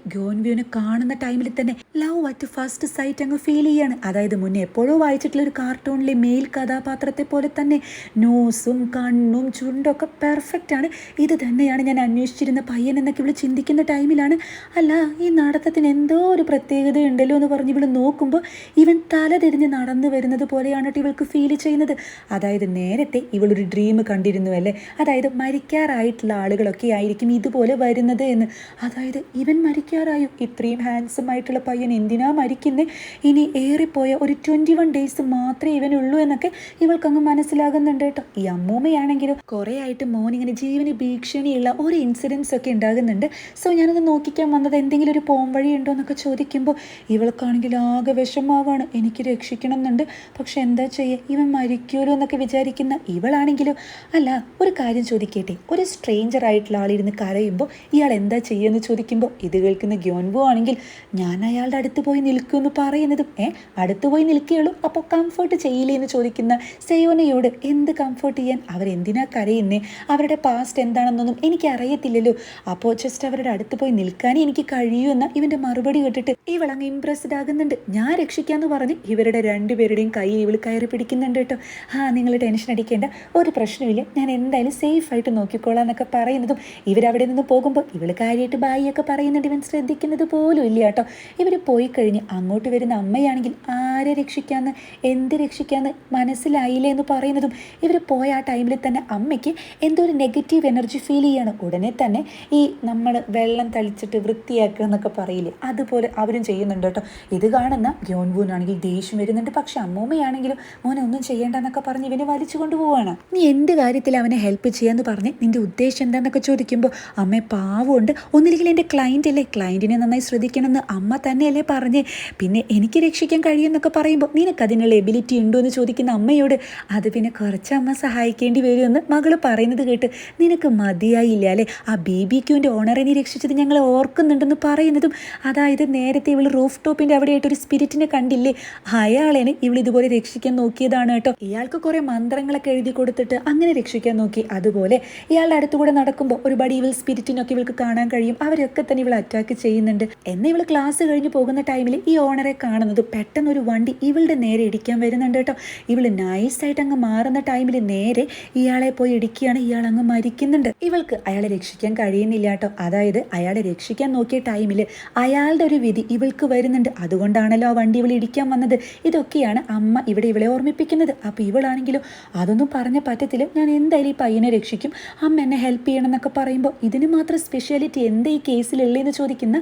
ഗ്യോൻവുവിനെ കാണുന്ന ടൈമിൽ തന്നെ ലവ് അറ്റ് ഫസ്റ്റ് സൈറ്റ് അങ്ങ് ഫീൽ ചെയ്യാണ്. അതായത് മുന്നേ എപ്പോഴോ വായിച്ചിട്ടുള്ള ഒരു കാർട്ടൂണിലെ മെയിൽ കഥാപാത്രത്തെ പോലെ തന്നെ നോസും കണ്ണും ചുണ്ടൊക്കെ പെർഫെക്റ്റ് ആണ്. ഇത് തന്നെയാണ് ഞാൻ അന്വേഷിച്ചിരുന്ന പയ്യൻ എന്നൊക്കെ ഇവിടെ ചിന്തിക്കുന്ന ടൈമിലാണ് അല്ല ഈ നടത്തത്തിന് എന്തോ ഒരു പ്രത്യേകത ഉണ്ടല്ലോ എന്ന് പറഞ്ഞ് ഇവൾ നോക്കുമ്പോൾ ഇവൻ തല തിരിഞ്ഞ് നടന്നു വരുന്നത് പോലെയാണ് ഇവൾക്ക് ഫീൽ ചെയ്യുന്നത്. അതായത് നേരത്തെ ഇവളൊരു ഡ്രീം കണ്ടിരുന്നു അല്ലേ? അതായത് മരിക്കാറായിട്ടുള്ള ആളുകളൊക്കെ ആയിരിക്കും ഇതുപോലെ വരുന്നത് എന്ന്. അതായത് ഇവൻ മരിക്കാറായും? ഇത്രയും ഹാൻസം ആയിട്ടുള്ള പയ്യൻ എന്തിനാ മരിക്കുന്നേ? ഇനി ഏറിപ്പോയ ഒരു ട്വന്റി വൺ ഡേയ്സ് മാത്രമേ ഇവനുള്ളൂ എന്നൊക്കെ ഇവൾക്കങ്ങ് മനസ്സിലാകുന്നുണ്ട് കേട്ടോ. ഈ അമ്മൂമ്മയാണെങ്കിലും കുറേ ആയിട്ട് മോൻ ഇങ്ങനെ ജീവന് ഭീഷണിയുള്ള ഒരു ഇൻസിഡൻസ് ഒക്കെ ഉണ്ടാകുന്നുണ്ട്. സോ ഞാനത് നോക്കിക്കാൻ വന്നത് എന്തെങ്കിലും ഒരു പോം വഴിയുണ്ടോ എന്നൊക്കെ ചോദിക്കുമ്പോൾ ഇവൾക്കാണെങ്കിൽ ആകെ വിഷമാവാണ്. എനിക്ക് രക്ഷിക്കണം എന്നുണ്ട് പക്ഷെ എന്താ ചെയ്യുക ഇവൻ മരിക്കുമല്ലോ എന്നൊക്കെ വിചാരിക്കുന്ന ഇവളാണെങ്കിലും അല്ല ഒരു കാര്യം ചോദിക്കട്ടെ? ഒരു സ്ട്രേഞ്ചർ ആയിട്ടുള്ള ആളിരുന്ന് കരയുമ്പോൾ ഇയാൾ എന്താ ചെയ്യുമെന്ന് ചോദിക്കുമ്പോൾ ഇത് കേൾക്കുന്ന ഗ്യോൻബോ ആണെങ്കിൽ ഞാൻ അയാളുടെ അടുത്ത് പോയി നിൽക്കുമെന്ന് പറയുന്നതും ഏ അടുത്ത് പോയി നിൽക്കുകയുള്ളൂ. അപ്പോൾ കംഫർട്ട് ചെയ്യില്ലേ എന്ന് ചോദിക്കുന്ന സെയോനയോട് എന്ത് കംഫർട്ട് ചെയ്യാൻ? അവരെന്തിനാ കരയുന്നേ? അവരുടെ പാസ്റ്റ് എന്താണെന്നൊന്നും എനിക്ക് അറിയത്തില്ലല്ലോ അപ്പോൾ ജസ്റ്റ് അവരുടെ അടുത്ത് പോയി നിൽക്കാനേ എനിക്ക് കഴിയൂ എന്ന ഇവന്റെ മറുപടി കേട്ടിട്ട് ഇവളങ്ങ് ഇംപ്രസ്ഡ് ആകുന്നുണ്ട്. ഞാൻ രക്ഷിക്കാന്ന് പറഞ്ഞ് ഇവരുടെ രണ്ടുപേരുടെയും കൈ ഇവൾ കയറി പിടിക്കുന്നുണ്ട് കേട്ടോ. ആ നിങ്ങൾ ടെൻഷൻ അടിക്കേണ്ട. ഒരു പ്രശ്നമില്ല ഞാൻ എന്തായാലും സേഫ് ആയിട്ട് നോക്കിക്കോളാം എന്നൊക്കെ പറയുന്നതും ഇവരവിടെ നിന്ന് പോകുമ്പോൾ ഇവൾ കാര്യമായിട്ട് ബായിയൊക്കെ പറയുന്നുണ്ട്. ഇവൻ ശ്രദ്ധിക്കുന്നത് പോലും ഇല്ല കേട്ടോ. ഇവർ പോയി കഴിഞ്ഞ് അങ്ങോട്ട് വരുന്ന അമ്മയാണെങ്കിൽ ആരെ രക്ഷിക്കാന്ന് എന്ത് രക്ഷിക്കാന്ന് മനസ്സിലായില്ലേ എന്ന് പറയുന്നതും ഇവർ പോയ ആ ടൈമിൽ തന്നെ അമ്മയ്ക്ക് എന്തോ ഒരു നെഗറ്റീവ് എനർജി ഫീൽ ചെയ്യാണ്. ഉടനെ തന്നെ ഈ നമ്മൾ വെള്ളം തളിച്ചിട്ട് വൃത്തിയാക്കുക എന്നൊക്കെ പറയില്ലേ? അതുപോലെ അവരും ചെയ്യുന്നുണ്ട് കേട്ടോ. ഇത് കാണുന്ന ഗ്യോൻവൂനാണെങ്കിൽ ദേഷ്യം വരുന്നുണ്ട്. പക്ഷെ അമ്മൂമ്മയാണെങ്കിലും മോനെ ഒന്നും ചെയ്യേണ്ടെന്നൊക്കെ പറഞ്ഞ് ഇവനെ വലിച്ചു കൊണ്ടുപോവാണ്. നീ എന്ത് കാര്യത്തിൽ അവനെ ഹെൽപ്പ് ചെയ്യാന്ന് പറഞ്ഞ് നിന്റെ ഉദ്ദേശം എന്താണെന്നൊക്കെ ചോദിക്കുമ്പോൾ അമ്മ പാവമുണ്ട്. ഒന്നില്ലെങ്കിൽ എന്റെ ക്ലയന്റ് അല്ലേ? ക്ലയന്റിനെ നന്നായി ശ്രദ്ധിക്കണമെന്ന് അമ്മ തന്നെയല്ലേ പറഞ്ഞ്. പിന്നെ എനിക്ക് രക്ഷിക്കാൻ കഴിയുമെന്നൊക്കെ പറയുമ്പോൾ നിനക്ക് അതിനുള്ള എബിലിറ്റി ഉണ്ടോ എന്ന് ചോദിക്കുന്ന അമ്മയോട് അത് പിന്നെ കുറച്ച് അമ്മ സഹായിക്കേണ്ടി വരുമെന്ന് മകൾ പറയുന്നത് കേട്ട് നിനക്ക് മതിയായില്ല അല്ലേ? ആ ബി ബി ഓണറെ നീ രക്ഷിച്ചത് ഞങ്ങൾ ഓർക്കുന്നുണ്ടെന്ന് പറയുന്നതും അതായത് നേരത്തെ ഇവൾ റൂഫ് ടോപ്പിന്റെ അവിടെയായിട്ട് ഒരു സ്പിരിറ്റിനെ കണ്ടില്ലേ? അയാളെനെ ഇവൾ ഇതുപോലെ രക്ഷിക്കാൻ നോക്കിയതാണ് കേട്ടോ. ഇയാൾക്ക് കുറേ മന്ത്രങ്ങളൊക്കെ എഴുതി കൊടുത്തിട്ട് അങ്ങനെ രക്ഷിക്കാൻ നോക്കി. അതുപോലെ ഇയാളുടെ അടുത്തുകൂടെ നടക്കുമ്പോൾ ഒരുപാട് ഇവൾ സ്പിരിറ്റിനൊക്കെ ഇവൾക്ക് കാണാൻ കഴിയും. അവരൊക്കെ തന്നെ ഇവൾ അറ്റാക്ക് ചെയ്യുന്നുണ്ട്. എന്ന ഇവൾ ക്ലാസ് കഴിഞ്ഞ് പോകുന്ന ടൈമിൽ ഈ ഓണറെ കാണുന്നത് പെട്ടെന്ന് ഒരു വണ്ടി ഇവളുടെ നേരെ ഇടിക്കാൻ വരുന്നുണ്ട് കേട്ടോ. ഇവൾ നൈസായിട്ട് അങ്ങ് മാറുന്ന ടൈമിൽ നേരെ ഇയാളെ പോയി ഇടിക്കുകയാണ്. ഇയാൾ അങ്ങ് മരിക്കുന്നുണ്ട്. ഇവൾക്ക് അയാളെ രക്ഷിക്കാൻ കഴിയുന്നില്ല കേട്ടോ. അതായത് അയാളെ രക്ഷിക്കാൻ നോക്കിയ ടൈമിൽ അയാളുടെ ഒരു വിധി ഇവൾക്ക് വരുന്നുണ്ട്. അതുകൊണ്ടാണല്ലോ വണ്ടി ഇവൾ ഇടിക്കാൻ വന്നത്. ഇതൊക്കെയാണ് അമ്മ ഇവിടെ ഇവളെ ഓർമ്മിപ്പിക്കുന്നത്. അപ്പോൾ ഇവളാണെങ്കിലും? അതൊന്നും പറഞ്ഞ പറ്റത്തില്ല. ഞാൻ എന്തായാലും ഈ പയ്യനെ രക്ഷിക്കും. അമ്മ എന്നെ ഹെൽപ്പ് ചെയ്യണം എന്നൊക്കെ പറയുമ്പോൾ ഇതിന് മാത്രം സ്പെഷ്യാലിറ്റി എന്താ ഈ കേസിലുള്ളതെന്ന് ചോദിക്കുന്ന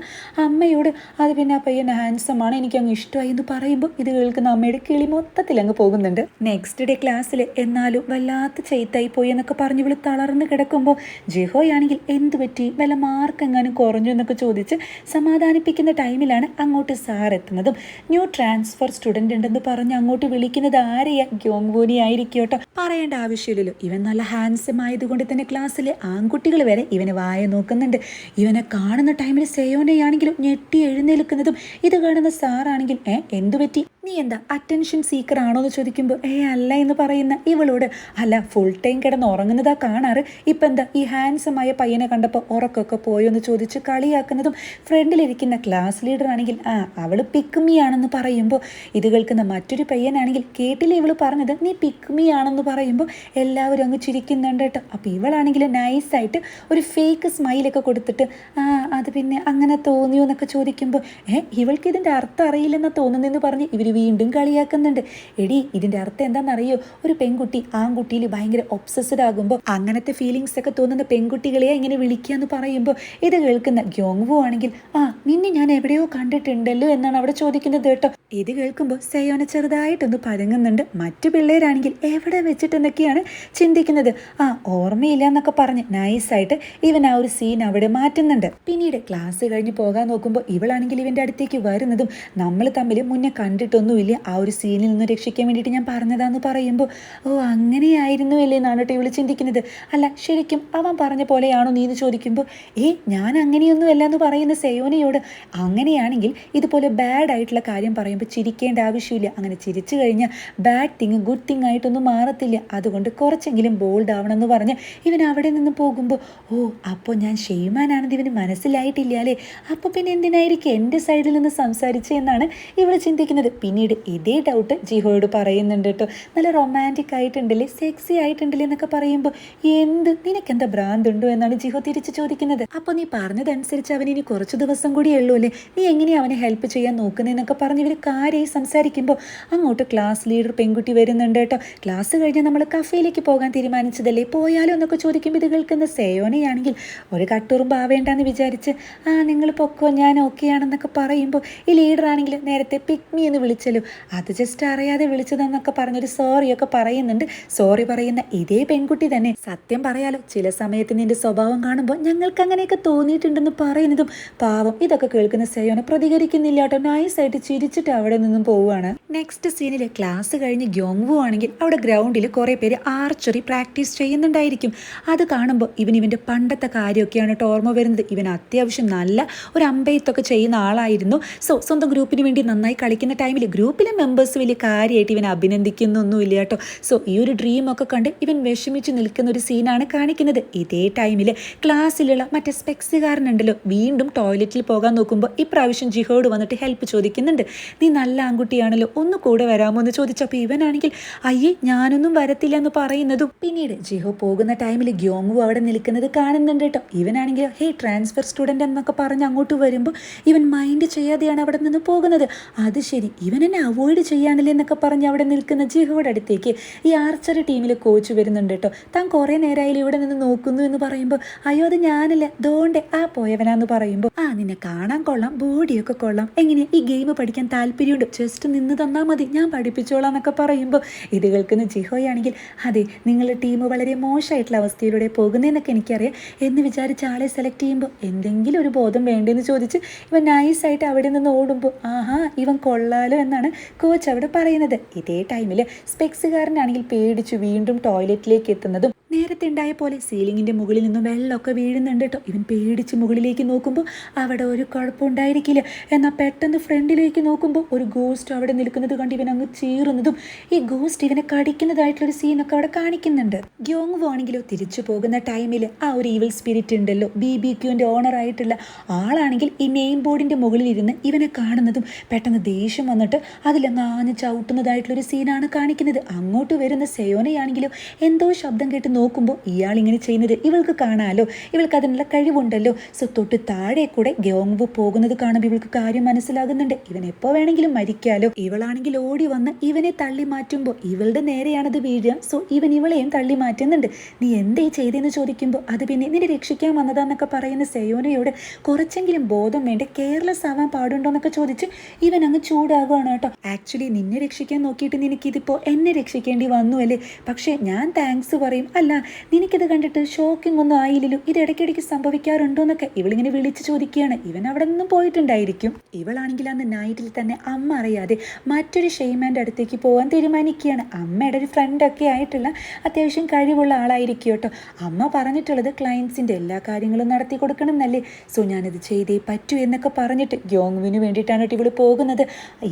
അമ്മയോട് അത് പിന്നെ ആ പയ്യൻ ഹാൻസം ആണ് എനിക്ക് അങ്ങ് ഇഷ്ടമായി എന്ന് പറയുമ്പോൾ ഇത് കേൾക്കുന്ന അമ്മയുടെ കിളി മൊത്തത്തിൽ അങ്ങ് പോകുന്നുണ്ട്. നെക്സ്റ്റ് ഡേ ക്ലാസ്സിൽ എന്നാലും വല്ലാത്ത ചെയ്ത്തായി പോയി എന്നൊക്കെ പറഞ്ഞ് ഇവൾ തളർന്ന് കിടക്കുമ്പോൾ ജെഹോയാണെങ്കിൽ എന്ത് പറ്റി? വല്ല മാർക്ക് എങ്ങാനും കുറഞ്ഞു എന്നൊക്കെ ചോദിച്ച് സമാധാനിപ്പിക്കുന്ന ടൈമിലാണ് അങ്ങോട്ട് സാർ എത്തുന്നതും. ന്യൂ ട്രാൻസ്ഫർ സ്റ്റുഡന്റ് ഉണ്ടെന്ന് പറഞ്ഞ് അങ്ങോട്ട് വിളിക്കുന്നത് ആരെയാ? ഗ്യോങ്വൂനി ആയിരിക്കും കേട്ടോ. പറയേണ്ട ആവശ്യമില്ലല്ലോ. ഇവൻ നല്ല ഹാൻസം ആയതുകൊണ്ട് തന്നെ ക്ലാസ്സിലെ ആൺകുട്ടികൾ വരെ ഇവനെ വായ നോക്കുന്നുണ്ട്. ഇവനെ കാണുന്ന ടൈമിൽ സെയോനയാണെങ്കിലും ഞെട്ടി എഴുന്നേൽക്കുന്നതും ഇത് കാണുന്ന സാറാണെങ്കിൽ ഏ എന്തു പറ്റി? നീ എന്താ അറ്റൻഷൻ സീക്കർ ആണോ എന്ന് ചോദിക്കുമ്പോൾ ഏ അല്ല എന്ന് പറയുന്ന ഇവളോട് അല്ല ഫുൾ ടൈം കിടന്ന് ഉറങ്ങുന്നതാ കാണാറ്. ഇപ്പം എന്താ ഈ ഹാൻസമായ പയ്യനെ കണ്ടപ്പോൾ ഉറക്കമൊക്കെ പോയോ എന്ന് ചോദിച്ച് കളിയാക്കുന്നതും ഫ്രണ്ടിലിരിക്കുന്ന ക്ലാസ് ലീഡർ ആണെങ്കിൽ ആ അവൾ പിക്കുമിയാണെന്ന് പറയുമ്പോൾ ഇത് കേൾക്കുന്ന മറ്റൊരു പയ്യനാണെങ്കിൽ കേട്ടില്ല ഇവൾ പറഞ്ഞത്? നീ പിക്കുമിയാണെന്ന് പറയുമ്പോൾ എല്ലാവരും അങ്ങ് ചിരിക്കുന്നുണ്ട് കേട്ടോ. അപ്പോൾ ഇവളാണെങ്കിൽ നൈസായിട്ട് ഒരു ഫേക്ക് സ്മൈലൊക്കെ കൊടുത്തിട്ട് ആ അത് പിന്നെ അങ്ങനെ തോന്നിയോ എന്നൊക്കെ ചോദിക്കുമ്പോൾ ഏ ഇവൾക്ക് ഇതിന്റെ അർത്ഥം അറിയില്ലെന്ന് തോന്നുന്നെന്ന് പറഞ്ഞ് ഇവർ വീണ്ടും കളിയാക്കുന്നുണ്ട്. എടി ഇതിന്റെ അർത്ഥം എന്താണെന്നറിയോ? ഒരു പെൺകുട്ടി ആൺകുട്ടിയിൽ ഭയങ്കര ഒബ്സസ്ഡ് ആകുമ്പോൾ അങ്ങനത്തെ ഫീലിങ്സ് ഒക്കെ തോന്നുന്ന പെൺകുട്ടികളെ ഇങ്ങനെ വിളിക്കുക എന്ന് പറയുമ്പോൾ ഇത് കേൾക്കുന്ന ഗ്യോങ്വു ആണെങ്കിൽ ആ നിന്നെ ഞാൻ എവിടെയോ കണ്ടിട്ടുണ്ടല്ലോ എന്നാണ് അവിടെ ചോദിക്കുന്നത് കേട്ടോ. ഇത് കേൾക്കുമ്പോൾ സയോന ചെറുതായിട്ടൊന്ന് പതുങ്ങുന്നുണ്ട്. മറ്റു പിള്ളേരാണെങ്കിൽ എവിടെ വെച്ചിട്ടെന്നൊക്കെയാണ് ചിന്തിക്കുന്നത്. ആ ഓർമ്മയില്ല എന്നൊക്കെ പറഞ്ഞ് നൈസായിട്ട് ഇവൻ ആ ഒരു സീൻ അവിടെ മാറ്റുന്നുണ്ട്. പിന്നീട് ക്ലാസ് കഴിഞ്ഞ് പോകാൻ നോക്കുമ്പോൾ ഇവളാണെങ്കിൽ ഇവന്റെ അടുത്തേക്ക് വരുന്നതും നമ്മൾ തമ്മിൽ മുന്നേ കണ്ടിട്ടൊന്നുമില്ല. ആ ഒരു സീനിൽ നിന്ന് രക്ഷിക്കാൻ വേണ്ടിയിട്ട് ഞാൻ പറഞ്ഞതാന്ന് പറയുമ്പോൾ ഓ അങ്ങനെയായിരുന്നു അല്ലേ എന്നാണ് കേട്ടോ ഇവൾ ചിന്തിക്കുന്നത്. അല്ല ശരിക്കും അവൻ പറഞ്ഞ പോലെയാണോ നീ എന്ന് ചോദിക്കുമ്പോൾ ഏ ഞാൻ അങ്ങനെയൊന്നുമല്ല എന്ന് പറയുന്ന സയോനയോട് അങ്ങനെയാണെങ്കിൽ ഇതുപോലെ ബാഡ് ആയിട്ടുള്ള കാര്യം പറയുമ്പോൾ ചിരിക്കേണ്ട ആവശ്യമില്ല. അങ്ങനെ ചിരിച്ചു കഴിഞ്ഞാൽ ബാഡ് തിങ് ഗുഡ് തിങ് ആയിട്ടൊന്നും മാറത്തില്ല. അതുകൊണ്ട് കുറച്ചെങ്കിലും ബോൾഡ് ആവണം എന്ന് പറഞ്ഞ് ഇവൻ അവിടെ നിന്ന് പോകുമ്പോൾ ഓ അപ്പോൾ ഞാൻ ഷെയ്മാനാണെന്ന് ഇവന് മനസ്സിലായിട്ടില്ല അല്ലേ? അപ്പോൾ പിന്നെ എന്തിനായിരിക്കും എന്റെ സൈഡിൽ നിന്ന് സംസാരിച്ചു എന്നാണ് ഇവൾ ചിന്തിക്കുന്നത്. പിന്നീട് ഇതേ ഡൗട്ട് ജിഹോയോട് പറയുന്നുണ്ട് കേട്ടോ. നല്ല റൊമാന്റിക് ആയിട്ടുണ്ടല്ലേ സെക്സി ആയിട്ടുണ്ടല്ലേ എന്നൊക്കെ പറയുമ്പോൾ എന്ത്? നിനക്കെന്താ ഭ്രാന്തുണ്ടോ? എന്നാണ് ജിഹോ തിരിച്ച് ചോദിക്കുന്നത്. അപ്പോൾ നീ പറഞ്ഞതനുസരിച്ച് അവൻ ഇനി കുറച്ച് ദിവസം കൂടി ഉള്ളൂ അല്ലേ? നീ എങ്ങനെയാണ് അവനെ ഹെൽപ്പ് ചെയ്യാൻ നോക്കുന്നതെന്നൊക്കെ പറഞ്ഞ് ഇവർ കാര്യമായി സംസാരിക്കുമ്പോൾ അങ്ങോട്ട് ക്ലാസ് ലീഡർ പെൺകുട്ടി വരുന്നുണ്ട് കേട്ടോ. ക്ലാസ് കഴിഞ്ഞ് നമ്മൾ കഫേയിലേക്ക് പോകാൻ തീരുമാനിച്ചതല്ലേ? പോയാലോ എന്നൊക്കെ ചോദിക്കുമ്പോൾ ഇത് കേൾക്കുന്ന സേയോനയാണെങ്കിൽ ഒരു കട്ടുറുമ്പ് ആവേണ്ടെന്ന് വിചാരിച്ച് ആ നിങ്ങൾ പൊക്കോ ഞാൻ ഓക്കെ ആണെന്നൊക്കെ പറയുമ്പോൾ ഈ ലീഡർ ആണെങ്കിൽ നേരത്തെ പിക്മി എന്ന് വിളിച്ചല്ലോ. അത് ജസ്റ്റ് അറിയാതെ വിളിച്ചതെന്നൊക്കെ പറഞ്ഞൊരു സോറിയൊക്കെ പറയുന്നുണ്ട്. സോറി പറയുന്ന ഇതേ പെൺകുട്ടി തന്നെ. സത്യം പറയാലോ ചില സമയത്ത് നിന്റെ സ്വഭാവം കാണുമ്പോൾ ഞങ്ങൾക്ക് അങ്ങനെയൊക്കെ തോന്നിയിട്ടുണ്ടെന്ന് പറയുന്നതും പാവം. ഇതൊക്കെ കേൾക്കുന്ന സേയോന പ്രതികരിക്കുന്നില്ല കേട്ടോ. നൈസായിട്ട് ചിരിച്ചിട്ട് അവിടെ നിന്നും പോവുകയാണ്. നെക്സ്റ്റ് സീനിൽ ക്ലാസ് കഴിഞ്ഞ് ഗ്യോങ്വു ആണെങ്കിൽ അവിടെ ഗ്രൗണ്ടിൽ കുറേ പേര് ആർച്ചറി പ്രാക്ടീസ് ചെയ്യുന്നുണ്ടായിരിക്കും. അത് കാണുമ്പോൾ ഇവൻ ഇവന്റെ പണ്ടത്തെ കാര്യമൊക്കെയാണ് ഓർമ്മ വരുന്നത്. ഇവൻ അത്യാവശ്യം നല്ല ഒരു അമ്പയത്തൊക്കെ ചെയ്യുന്ന ആളായിരുന്നു. സോ സ്വന്തം ഗ്രൂപ്പിന് വേണ്ടി നന്നായി കളിക്കുന്ന ടൈമിൽ ഗ്രൂപ്പിലെ മെമ്പേഴ്സ് വലിയ കാര്യമായിട്ട് ഇവൻ അഭിനന്ദിക്കുന്നൊന്നുമില്ല കേട്ടോ. സോ ഈ ഒരു ഡ്രീമൊക്കെ കണ്ട് ഇവൻ വിഷമിച്ച് നിൽക്കുന്ന ഒരു സീനാണ് കാണിക്കുന്നത്. ഇതേ ടൈമിൽ ക്ലാസ്സിലുള്ള മറ്റേ സ്പെക്സുകാരനുണ്ടല്ലോ വീണ്ടും ടോയ്ലറ്റിൽ പോകാൻ നോക്കുമ്പോൾ ഇപ്രാവശ്യം ജിഹോട് വന്നിട്ട് ഹെൽപ്പ് ചോദിക്കുന്നുണ്ട്. നല്ല ആൺകുട്ടിയാണല്ലോ ഒന്ന് കൂടെ വരാമോ എന്ന് ചോദിച്ചപ്പോൾ ഇവനാണെങ്കിൽ അയ്യേ ഞാനൊന്നും വരത്തില്ല എന്ന് പറയുന്നതും പിന്നീട് ജിഹോ പോകുന്ന ടൈമിൽ ഗ്യോങ്ങു അവിടെ നിൽക്കുന്നത് കാണുന്നുണ്ട് കേട്ടോ. ഇവനാണെങ്കിൽ ഹേ ട്രാൻസ്ഫർ സ്റ്റുഡന്റ് എന്നൊക്കെ പറഞ്ഞ് അങ്ങോട്ട് വരുമ്പോൾ ഇവൻ മൈൻഡ് ചെയ്യാതെയാണ് അവിടെ നിന്ന് പോകുന്നത്. അത് ശരി ഇവൻ എന്നെ അവോയ്ഡ് ചെയ്യാനില്ലേ എന്നൊക്കെ പറഞ്ഞ് അവിടെ നിൽക്കുന്ന ജിഹോയുടെ അടുത്തേക്ക് ഈ ആർച്ചറി ടീമിൽ കോച്ച് വരുന്നുണ്ട് കേട്ടോ. താൻ കുറേ നേരമായാലും ഇവിടെ നിന്ന് നോക്കുന്നു എന്ന് പറയുമ്പോൾ അയ്യോ അത് ഞാനല്ല ദോണ്ടെ ആ പോയവനാന്ന് പറയുമ്പോൾ ആ നിന്നെ കാണാൻ കൊള്ളാം ബോഡിയൊക്കെ കൊള്ളാം. എങ്ങനെയാ ഈ ഗെയിം പഠിക്കാൻ താല്പര്യമുണ്ട്. ജസ്റ്റ് നിന്ന് തന്നാൽ മതി. ഞാൻ പഠിപ്പിച്ചോളാം എന്നൊക്കെ പറയുമ്പോൾ ഇത് കേൾക്കുന്ന ജിഹോയാണെങ്കിൽ അതെ നിങ്ങളുടെ ടീം വളരെ മോശമായിട്ടുള്ള അവസ്ഥയിലൂടെ പോകുന്നതെന്നൊക്കെ എനിക്കറിയാം. എന്ന് വിചാരിച്ച ആളെ സെലക്ട് ചെയ്യുമ്പോൾ എന്തെങ്കിലും ഒരു ബോധം വേണ്ടെന്ന് ചോദിച്ച് ഇവൻ നൈസായിട്ട് അവിടെ നിന്ന് ഓടുമ്പോൾ ആഹാ ഇവൻ കൊള്ളാലോ എന്നാണ് കോച്ച് അവിടെ പറയുന്നത്. ഇതേ ടൈമിൽ സ്പെക്സുകാരനാണെങ്കിൽ പേടിച്ചു വീണ്ടും ടോയ്ലറ്റിലേക്ക് എത്തുന്നതും നേരത്തെ ഉണ്ടായ പോലെ സീലിങ്ങിന്റെ മുകളിൽ നിന്നും വെള്ളമൊക്കെ വീഴുന്നുണ്ട് കേട്ടോ. ഇവൻ പേടിച്ച് മുകളിലേക്ക് നോക്കുമ്പോൾ അവിടെ ഒരു കുഴപ്പമുണ്ടായിരിക്കില്ല. എന്നാൽ പെട്ടെന്ന് ഫ്രണ്ടിലേക്ക് നോക്കുമ്പോൾ ഒരു ഗോസ്റ്റ് അവിടെ നിൽക്കുന്നത് കണ്ട് ഇവൻ അങ്ങ് ചീറുന്നതും ഈ ഗോസ്റ്റ് ഇവനെ കടിക്കുന്നതായിട്ടുള്ളൊരു സീനൊക്കെ അവിടെ കാണിക്കുന്നുണ്ട്. ഗ്യോങ് ആണെങ്കിലോ തിരിച്ചു പോകുന്ന ടൈമിൽ ആ ഒരു ഈവിൾ സ്പിരിറ്റ് ഉണ്ടല്ലോ. ബി ബി ക്യൂവിന്റെ ഓണറായിട്ടുള്ള ആളാണെങ്കിൽ ഈ മെയിൻ ബോർഡിന്റെ മുകളിൽ ഇരുന്ന് ഇവനെ കാണുന്നതും പെട്ടെന്ന് ദേഷ്യം വന്നിട്ട് അതിലങ്ങ് ആഞ്ഞ് ചവിട്ടുന്നതായിട്ടുള്ളൊരു സീനാണ് കാണിക്കുന്നത്. അങ്ങോട്ട് വരുന്ന സെയോനയാണെങ്കിലോ എന്തോ ശബ്ദം കേട്ട് നോക്കുമ്പോൾ ഇയാൾ ഇങ്ങനെ ചെയ്യുന്നത്. ഇവൾക്ക് കാണാമല്ലോ ഇവൾക്ക് അതിനുള്ള കഴിവുണ്ടല്ലോ? സോ തൊട്ട് താഴെ കൂടെ ഗ്യോങ്ബു പോകുന്നത് കാണുമ്പോൾ ഇവൾക്ക് കാര്യം മനസ്സിലാകുന്നുണ്ട്. ഇവൻ എപ്പോൾ വേണമെങ്കിലും മരിക്കാലോ? ഇവളാണെങ്കിൽ ഓടി വന്ന് ഇവനെ തള്ളി മാറ്റുമ്പോൾ ഇവളുടെ നേരെയാണത് വീഴുക. സോ ഇവൻ ഇവളെയും തള്ളി മാറ്റുന്നുണ്ട്. നീ എന്തേ ചെയ്തതെന്ന് ചോദിക്കുമ്പോൾ അത് പിന്നെ നിന്നെ രക്ഷിക്കാൻ വന്നതാന്നൊക്കെ പറയുന്ന സെയോനയോട് കുറച്ചെങ്കിലും ബോധം വേണ്ട കെയർലെസ് ആവാൻ പാടുണ്ടോന്നൊക്കെ ചോദിച്ച് ഇവൻ അങ്ങ് ചൂടാകുകയാണ് കേട്ടോ. ആക്ച്വലി നിന്നെ രക്ഷിക്കാൻ നോക്കിയിട്ട് നിനക്കിതിപ്പോൾ എന്നെ രക്ഷിക്കേണ്ടി വന്നു അല്ലേ? പക്ഷേ ഞാൻ താങ്ക്സ് പറയും. അല്ല നിനക്കിത് കണ്ടിട്ട് ഷോക്കിംഗ് ഒന്നും ആയില്ലല്ലോ. ഇത് ഇടയ്ക്കിടയ്ക്ക് സംഭവിക്കാറുണ്ടോ എന്നൊക്കെ ഇവളിങ്ങനെ വിളിച്ച് ചോദിക്കുകയാണ്. ഇവൻ അവിടെ നിന്നും പോയിട്ടുണ്ടായിരിക്കും. ഇവളാണെങ്കിൽ അന്ന് നൈറ്റിൽ തന്നെ അമ്മ അറിയാതെ മറ്റൊരു ഷെയ്മാന്റെ അടുത്തേക്ക് പോകാൻ തീരുമാനിക്കുകയാണ്. അമ്മയുടെ ഒരു ഫ്രണ്ടൊക്കെ ആയിട്ടുള്ള അത്യാവശ്യം കഴിവുള്ള ആളായിരിക്കും കേട്ടോ. അമ്മ പറഞ്ഞിട്ടുള്ളത് ക്ലയൻസിന്റെ എല്ലാ കാര്യങ്ങളും നടത്തി കൊടുക്കണം എന്നല്ലേ സോ ഞാനിത് ചെയ്തേ പറ്റൂ എന്നൊക്കെ പറഞ്ഞിട്ട് ഗ്യോങ്വിന് വേണ്ടിയിട്ടാണ് ഇവൾ പോകുന്നത്.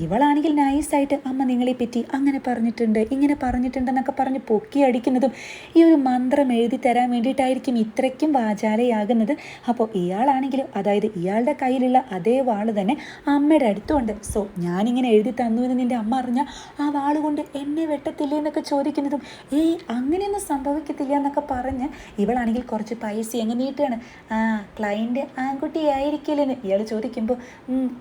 ഇവളാണെങ്കിൽ നൈസായിട്ട് അമ്മ നിങ്ങളെ പറ്റി അങ്ങനെ പറഞ്ഞിട്ടുണ്ട് ഇങ്ങനെ പറഞ്ഞിട്ടുണ്ടെന്നൊക്കെ പറഞ്ഞ് പൊക്കി അടിക്കുന്നതും ഈ ഒരു മന്ത്രം എഴുതി തരാൻ വേണ്ടിയിട്ടായിരിക്കും ഇത്രയ്ക്കും വാചാലയാകുന്നത്. അപ്പോൾ ഇയാളാണെങ്കിലും അതായത് ഇയാളുടെ കയ്യിലുള്ള അതേ വാൾ തന്നെ അമ്മയുടെ അടുത്തുണ്ട്. സോ ഞാനിങ്ങനെ എഴുതി തന്നു എന്ന് നിന്റെ അമ്മ അറിഞ്ഞാൽ ആ വാൾ കൊണ്ട് എന്നെ വെട്ടത്തില്ലേ എന്നൊക്കെ ചോദിക്കുന്നതും ഏയ് അങ്ങനെയൊന്നും സംഭവിക്കത്തില്ല എന്നൊക്കെ പറഞ്ഞ് ഇവളാണെങ്കിൽ കുറച്ച് പൈസ അങ്ങ് നീട്ടുകയാണ്. ആ ക്ലയന്റ് ആൺകുട്ടിയായിരിക്കില്ലെന്ന് ഇയാൾ ചോദിക്കുമ്പോൾ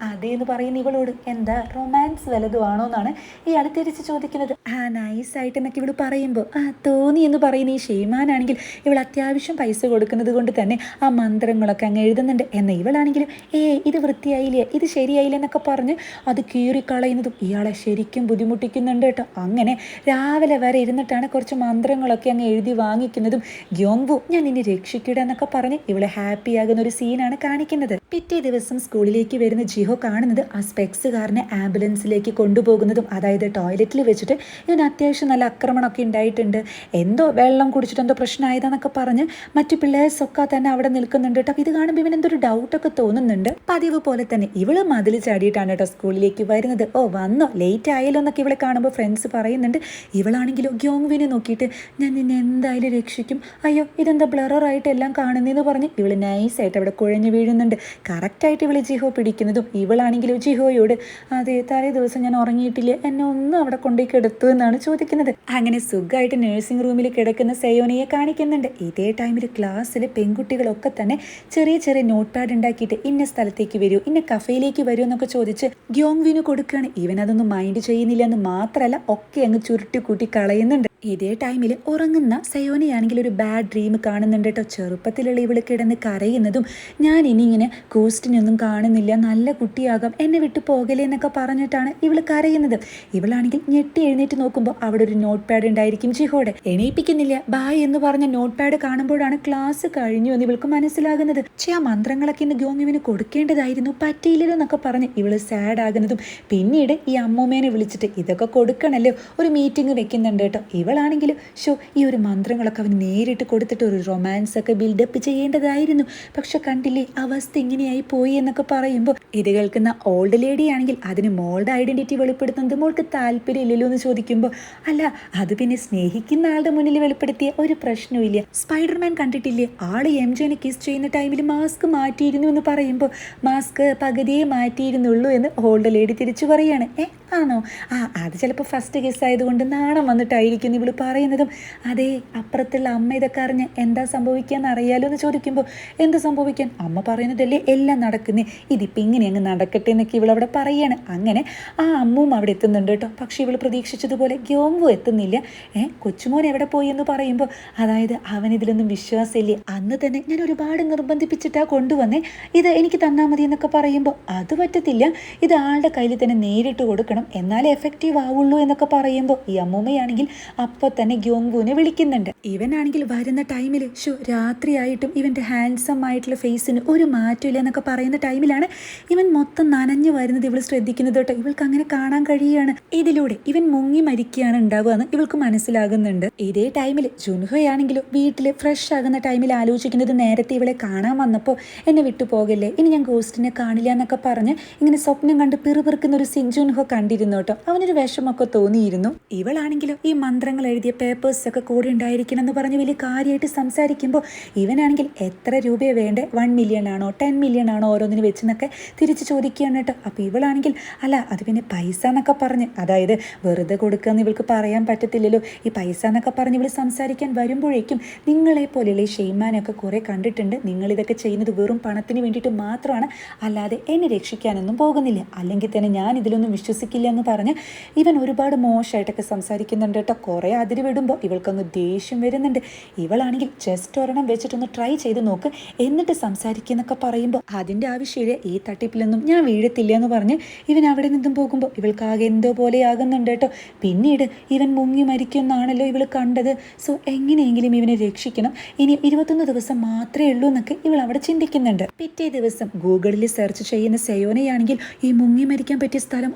അതേ എന്ന് പറയുന്ന ഇവളോട് എന്താ റൊമാൻസ് വലതുവാണോ എന്നാണ് ഇയാൾ തിരിച്ച് ചോദിക്കുന്നത്. ആ നൈസായിട്ട് എന്നൊക്കെ ഇവൾ പറയുമ്പോൾ ആ തോന്നി എന്ന് പറയുന്ന ഈ ഷെയ്മ ഷെയ്മാനാണെങ്കിൽ ഇവൾ അത്യാവശ്യം പൈസ കൊടുക്കുന്നത് കൊണ്ട് തന്നെ ആ മന്ത്രങ്ങളൊക്കെ അങ്ങ് എഴുതുന്നുണ്ട്. എന്നാൽ ഇവളാണെങ്കിലും ഏ ഇത് വൃത്തിയായില്ലേ? ഇത് ശരിയായില്ല? എന്നൊക്കെ പറഞ്ഞ് അത് കീറിക്കളയുന്നതും ഇയാളെ ശരിക്കും ബുദ്ധിമുട്ടിക്കുന്നുണ്ട് കേട്ടോ. അങ്ങനെ രാവിലെ വരെ ഇരുന്നിട്ടാണ് കുറച്ച് മന്ത്രങ്ങളൊക്കെ അങ്ങ് എഴുതി വാങ്ങിക്കുന്നതും. ഗ്യോങ്വു ഞാൻ ഇനി രക്ഷിക്കട എന്നൊക്കെ പറഞ്ഞ് ഇവളെ ഹാപ്പി ആകുന്ന ഒരു സീനാണ് കാണിക്കുന്നത്. പിറ്റേ ദിവസം സ്കൂളിലേക്ക് വരുന്ന ജിഹോ കാണുന്നത് ആ സ്പെക്സുകാരനെ ആംബുലൻസിലേക്ക് കൊണ്ടുപോകുന്നതും അതായത് ടോയ്ലറ്റിൽ വെച്ചിട്ട് ഇവൻ അത്യാവശ്യം നല്ല ആക്രമണമൊക്കെ ഉണ്ടായിട്ടുണ്ട്. എന്തോ വെള്ളം കുടിച്ചിട്ട് എന്തോ പ്രശ്നമായതാന്നൊക്കെ പറഞ്ഞ് മറ്റു പിള്ളേഴ്സൊക്കെ തന്നെ അവിടെ നിൽക്കുന്നുണ്ട് കേട്ടോ. ഇത് കാണുമ്പോൾ ഇവൻ എന്തൊരു ഡൗട്ടൊക്കെ തോന്നുന്നുണ്ട്. പതിവ് പോലെ തന്നെ ഇവൾ മതിൽ ചാടിയിട്ടാണ് കേട്ടോ സ്കൂളിലേക്ക് വരുന്നത്. ഓ വന്നോ? ലേറ്റ് ആയല്ലോ എന്നൊക്കെ ഇവളെ കാണുമ്പോൾ ഫ്രണ്ട്സ് പറയുന്നുണ്ട്. ഇവളാണെങ്കിലോ ഗ്യോങ്വിനെ നോക്കിയിട്ട് ഞാൻ നിന്നെ എന്തായാലും രക്ഷിക്കും. അയ്യോ ഇതെന്താ ബ്ലററായിട്ട് എല്ലാം കാണുന്നതെന്ന് പറഞ്ഞ് ഇവൾ നൈസായിട്ട് അവിടെ കുഴഞ്ഞു വീഴുന്നുണ്ട്. കറക്റ്റായിട്ട് ഇവൾ ജിഹോ പിടിക്കുന്നതും ഇവളാണെങ്കിലോ ജിഹോയോട് അതെ തലേ ദിവസം ഞാൻ ഉറങ്ങിയിട്ടില്ല? എന്നെ ഒന്നും അവിടെ കൊണ്ടുപോയി കിടത്തു എന്നാണ് ചോദിക്കുന്നത്. അങ്ങനെ സുഖമായിട്ട് നഴ്സിംഗ് റൂമിൽ കിടക്കുന്ന സയോണിയെ കാണിക്കുന്നുണ്ട്. ഇതേ ടൈമിൽ ക്ലാസ്സിൽ പെൺകുട്ടികളൊക്കെ തന്നെ ചെറിയ ചെറിയ നോട്ട് പാഡ് ഉണ്ടാക്കിയിട്ട് ഇന്ന സ്ഥലത്തേക്ക് വരൂ ഇന്ന കഫയിലേക്ക് വരൂ എന്നൊക്കെ ചോദിച്ച് ഗ്യോങ്വിന് കൊടുക്കുകയാണ്. ഇവൻ അതൊന്നും മൈൻഡ് ചെയ്യുന്നില്ല എന്ന് മാത്രമല്ല ഒക്കെ അങ്ങ് ചുരുട്ടി കൂട്ടി കളയുന്നുണ്ട്. ഇതേ ടൈമിൽ ഉറങ്ങുന്ന സയോനയാണെങ്കിൽ ഒരു ബാഡ് ഡ്രീം കാണുന്നുണ്ട് കേട്ടോ ചെറുപ്പത്തിലുള്ള ഇവൾ കിടന്ന് കരയുന്നതും ഞാൻ ഇനി ഇങ്ങനെ കോസ്റ്റിനൊന്നും കാണുന്നില്ല നല്ല കുട്ടിയാകാം എന്നെ വിട്ട് പോകലേ എന്നൊക്കെ പറഞ്ഞിട്ടാണ് ഇവൾ കരയുന്നത്. ഇവളാണെങ്കിൽ ഞെട്ടി എഴുന്നേറ്റ് നോക്കുമ്പോൾ അവിടെ ഒരു നോട്ട് പാഡ് ഉണ്ടായിരിക്കും. ജിഹോടെ എണീപ്പിക്കുന്നില്ല ബായ് എന്ന് പറഞ്ഞ നോട്ട് പാഡ് കാണുമ്പോഴാണ് ക്ലാസ് കഴിഞ്ഞു എന്ന് ഇവൾക്ക് മനസ്സിലാകുന്നത്. പക്ഷേ ആ മന്ത്രങ്ങളൊക്കെ ഇന്ന് ഗോങ്ങുവിന് കൊടുക്കേണ്ടതായിരുന്നു പറ്റിയില്ലല്ലോ എന്നൊക്കെ പറഞ്ഞ് ഇവൾ സാഡ് ആകുന്നതും. പിന്നീട് ഈ അമ്മൂമ്മേനെ വിളിച്ചിട്ട് ഇതൊക്കെ കൊടുക്കണല്ലോ ഒരു മീറ്റിംഗ് വെക്കുന്നുണ്ട് കേട്ടോ ഇവളാണെങ്കിലും ഷോ ഈ ഒരു മന്ത്രങ്ങളൊക്കെ അവന് നേരിട്ട് കൊടുത്തിട്ട് ഒരു റൊമാൻസ് ഒക്കെ ബിൽഡപ്പ് ചെയ്യേണ്ടതായിരുന്നു. പക്ഷെ കണ്ടില്ലേ അവസ്ഥ ഇങ്ങനെയായി പോയി എന്നൊക്കെ പറയുമ്പോൾ ഇത് കേൾക്കുന്ന ഓൾഡ് ലേഡി ആണെങ്കിൽ അതിന് മോളുടെ ഐഡന്റിറ്റി വെളിപ്പെടുത്തുന്നത് മോൾക്ക് താല്പര്യമില്ലല്ലോ എന്ന് ചോദിക്കുമ്പോൾ അല്ല അത് പിന്നെ സ്നേഹിക്കുന്ന ആളുടെ മുന്നിൽ വെളിപ്പെടുത്തിയ ഒരു പ്രശ്നവുമില്ല. സ്പൈഡർമാൻ കണ്ടിട്ടില്ലേ ആൾ എം ജെനെ കിസ് ചെയ്യുന്ന ടൈമിൽ മാസ്ക് മാറ്റിയിരുന്നു എന്ന് പറയുമ്പോൾ മാസ്ക് പകുതിയെ മാറ്റിയിരുന്നുള്ളൂ എന്ന് ഓൾഡ് ലേഡി തിരിച്ചു പറയാണ്. ഏ ആണോ? ആ അത് ചിലപ്പോൾ ഫസ്റ്റ് കേസ് ആയതുകൊണ്ട് നാണം വന്നിട്ടായിരിക്കും ഇവൾ പറയുന്നതും. അതേ അപ്പുറത്തുള്ള അമ്മ ഇതൊക്കെ അറിഞ്ഞ് എന്താ സംഭവിക്കാന്ന് അറിയാലോ എന്ന് ചോദിക്കുമ്പോൾ എന്ത് സംഭവിക്കാൻ? അമ്മ പറയുന്നതല്ലേ എല്ലാം നടക്കുന്നേ. ഇതിപ്പോൾ ഇങ്ങനെ അങ്ങ് നടക്കട്ടെ എന്നൊക്കെ ഇവളവിടെ പറയാണ്. അങ്ങനെ ആ അമ്മും അവിടെ എത്തുന്നുണ്ട് കേട്ടോ. പക്ഷെ ഇവൾ പ്രതീക്ഷിച്ചതുപോലെ ഗ്യോംവു എത്തുന്നില്ല. ഏ കൊച്ചുമോൻ എവിടെ പോയി എന്ന് പറയുമ്പോൾ അതായത് അവൻ ഇതിലൊന്നും വിശ്വാസമില്ലേ? അന്ന് തന്നെ ഞാൻ ഒരുപാട് നിർബന്ധിപ്പിച്ചിട്ടാ കൊണ്ടുവന്നേ. ഇത് എനിക്ക് തന്നാൽ മതി എന്നൊക്കെ പറയുമ്പോൾ അത് പറ്റത്തില്ല. ഇത് ആളുടെ കയ്യിൽ തന്നെ നേരിട്ട് കൊടുക്കണം. എന്നാലേ എഫക്റ്റീവ് ആവുള്ളൂ എന്നൊക്കെ പറയുമ്പോൾ ഈ അമ്മൂമ്മയാണെങ്കിൽ അപ്പോൾ തന്നെ ഗ്യോങ്വുവിനെ വിളിക്കുന്നുണ്ട്. ഇവനാണെങ്കിൽ വരുന്ന ടൈമിൽ ഷോ രാത്രിയായിട്ടും ഇവന്റെ ഹാൻസം ആയിട്ടുള്ള ഫേസിന് ഒരു മാറ്റമില്ല എന്നൊക്കെ പറയുന്ന ടൈമിലാണ് ഇവൻ മൊത്തം നനഞ്ഞു വരുന്നത് ഇവൾ ശ്രദ്ധിക്കുന്നത് കേട്ടോ. ഇവൾക്ക് അങ്ങനെ കാണാൻ കഴിയുകയാണ്. ഇതിലൂടെ ഇവൻ മുങ്ങി മരിക്കുകയാണ് ഉണ്ടാവുക എന്ന് ഇവൾക്ക് മനസ്സിലാകുന്നുണ്ട്. ഇതേ ടൈമിൽ ജുൻഹയാണെങ്കിലും വീട്ടിൽ ഫ്രഷ് ആകുന്ന ടൈമിൽ ആലോചിക്കുന്നത് നേരത്തെ ഇവളെ കാണാൻ വന്നപ്പോൾ എന്നെ വിട്ടു പോകല്ലേ ഇനി ഞാൻ ഗോസ്റ്റിനെ കാണില്ല എന്നൊക്കെ പറഞ്ഞ് ഇങ്ങനെ സ്വപ്നം കണ്ട് പിറുപിറുക്കുന്ന ഒരു സിൻ ജുൻഹോ കണ്ടിരുന്നു കേട്ടോ. അവനൊരു വിഷമൊക്കെ തോന്നിയിരുന്നു. ഇവളാണെങ്കിലും ഈ മന്ത്രങ്ങൾ എഴുതിയ പേപ്പേഴ്സ് ഒക്കെ കൂടെ ഉണ്ടായിരിക്കണം എന്ന് പറഞ്ഞ് വലിയ കാര്യമായിട്ട് സംസാരിക്കുമ്പോൾ ഇവനാണെങ്കിൽ എത്ര രൂപയെ വേണ്ടേ? വൺ മില്യൺ ആണോ? ടെൻ മില്യൺ ആണോ ഓരോന്നിന് വെച്ചെന്നൊക്കെ തിരിച്ച് ചോദിക്കുകയാണ് കേട്ടോ. അപ്പോൾ ഇവളാണെങ്കിൽ അല്ല അത് പിന്നെ പൈസ എന്നൊക്കെ പറഞ്ഞ് അതായത് വെറുതെ കൊടുക്കുക ഇവൾക്ക് പറയാൻ പറ്റത്തില്ലല്ലോ. ഈ പൈസ എന്നൊക്കെ പറഞ്ഞ് ഇവൾ സംസാരിക്കാൻ വരുമ്പോഴേക്കും നിങ്ങളെ പോലെയുള്ള ഈ ഷെയ്മാനൊക്കെ കുറേ കണ്ടിട്ടുണ്ട്. നിങ്ങളിതൊക്കെ ചെയ്യുന്നത് വെറും പണത്തിന് വേണ്ടിയിട്ട് മാത്രമാണ്. അല്ലാതെ എന്നെ രക്ഷിക്കാനൊന്നും പോകുന്നില്ല. അല്ലെങ്കിൽ തന്നെ ഞാൻ ഇതിലൊന്നും വിശ്വസിക്കില്ല എന്ന് പറഞ്ഞ് ഇവൻ ഒരുപാട് മോശമായിട്ടൊക്കെ സംസാരിക്കുന്നുണ്ട് കേട്ടോ. കുറേ അതിര് വിടുമ്പോൾ ഇവൾക്കങ്ങ് ദേഷ്യം വരുന്നുണ്ട്. ഇവളാണെങ്കിൽ ജസ്റ്റ് ഒരെണ്ണം വെച്ചിട്ടൊന്ന് ട്രൈ ചെയ്ത് നോക്ക്. എന്നിട്ട് സംസാരിക്കുന്നൊക്കെ പറയുമ്പോൾ അതിന്റെ ആവശ്യമില്ല ഈ തട്ടിപ്പിലൊന്നും ഞാൻ വീഴത്തില്ല എന്ന് പറഞ്ഞ് ഇവൻ അവിടെ നിന്നും പോകുമ്പോൾ ഇവൾക്കാകെ എന്തോ പോലെ ആകുന്നുണ്ട് കേട്ടോ. പിന്നീട് ഇവൻ മുങ്ങി മരിക്കുമെന്നാണല്ലോ ഇവൾ കണ്ടത്. സോ എങ്ങനെയെങ്കിലും ഇവനെ രക്ഷിക്കണം. ഇനി ഇരുപത്തൊന്ന് ദിവസം മാത്രമേ ഉള്ളൂ എന്നൊക്കെ ഇവൾ അവിടെ ചിന്തിക്കുന്നുണ്ട്. പിറ്റേ ദിവസം ഗൂഗിളിൽ സെർച്ച് ചെയ്യുന്ന സയോനയാണെങ്കിൽ ഈ മുങ്ങി മരിക്കാൻ പറ്റിയ സ്ഥലം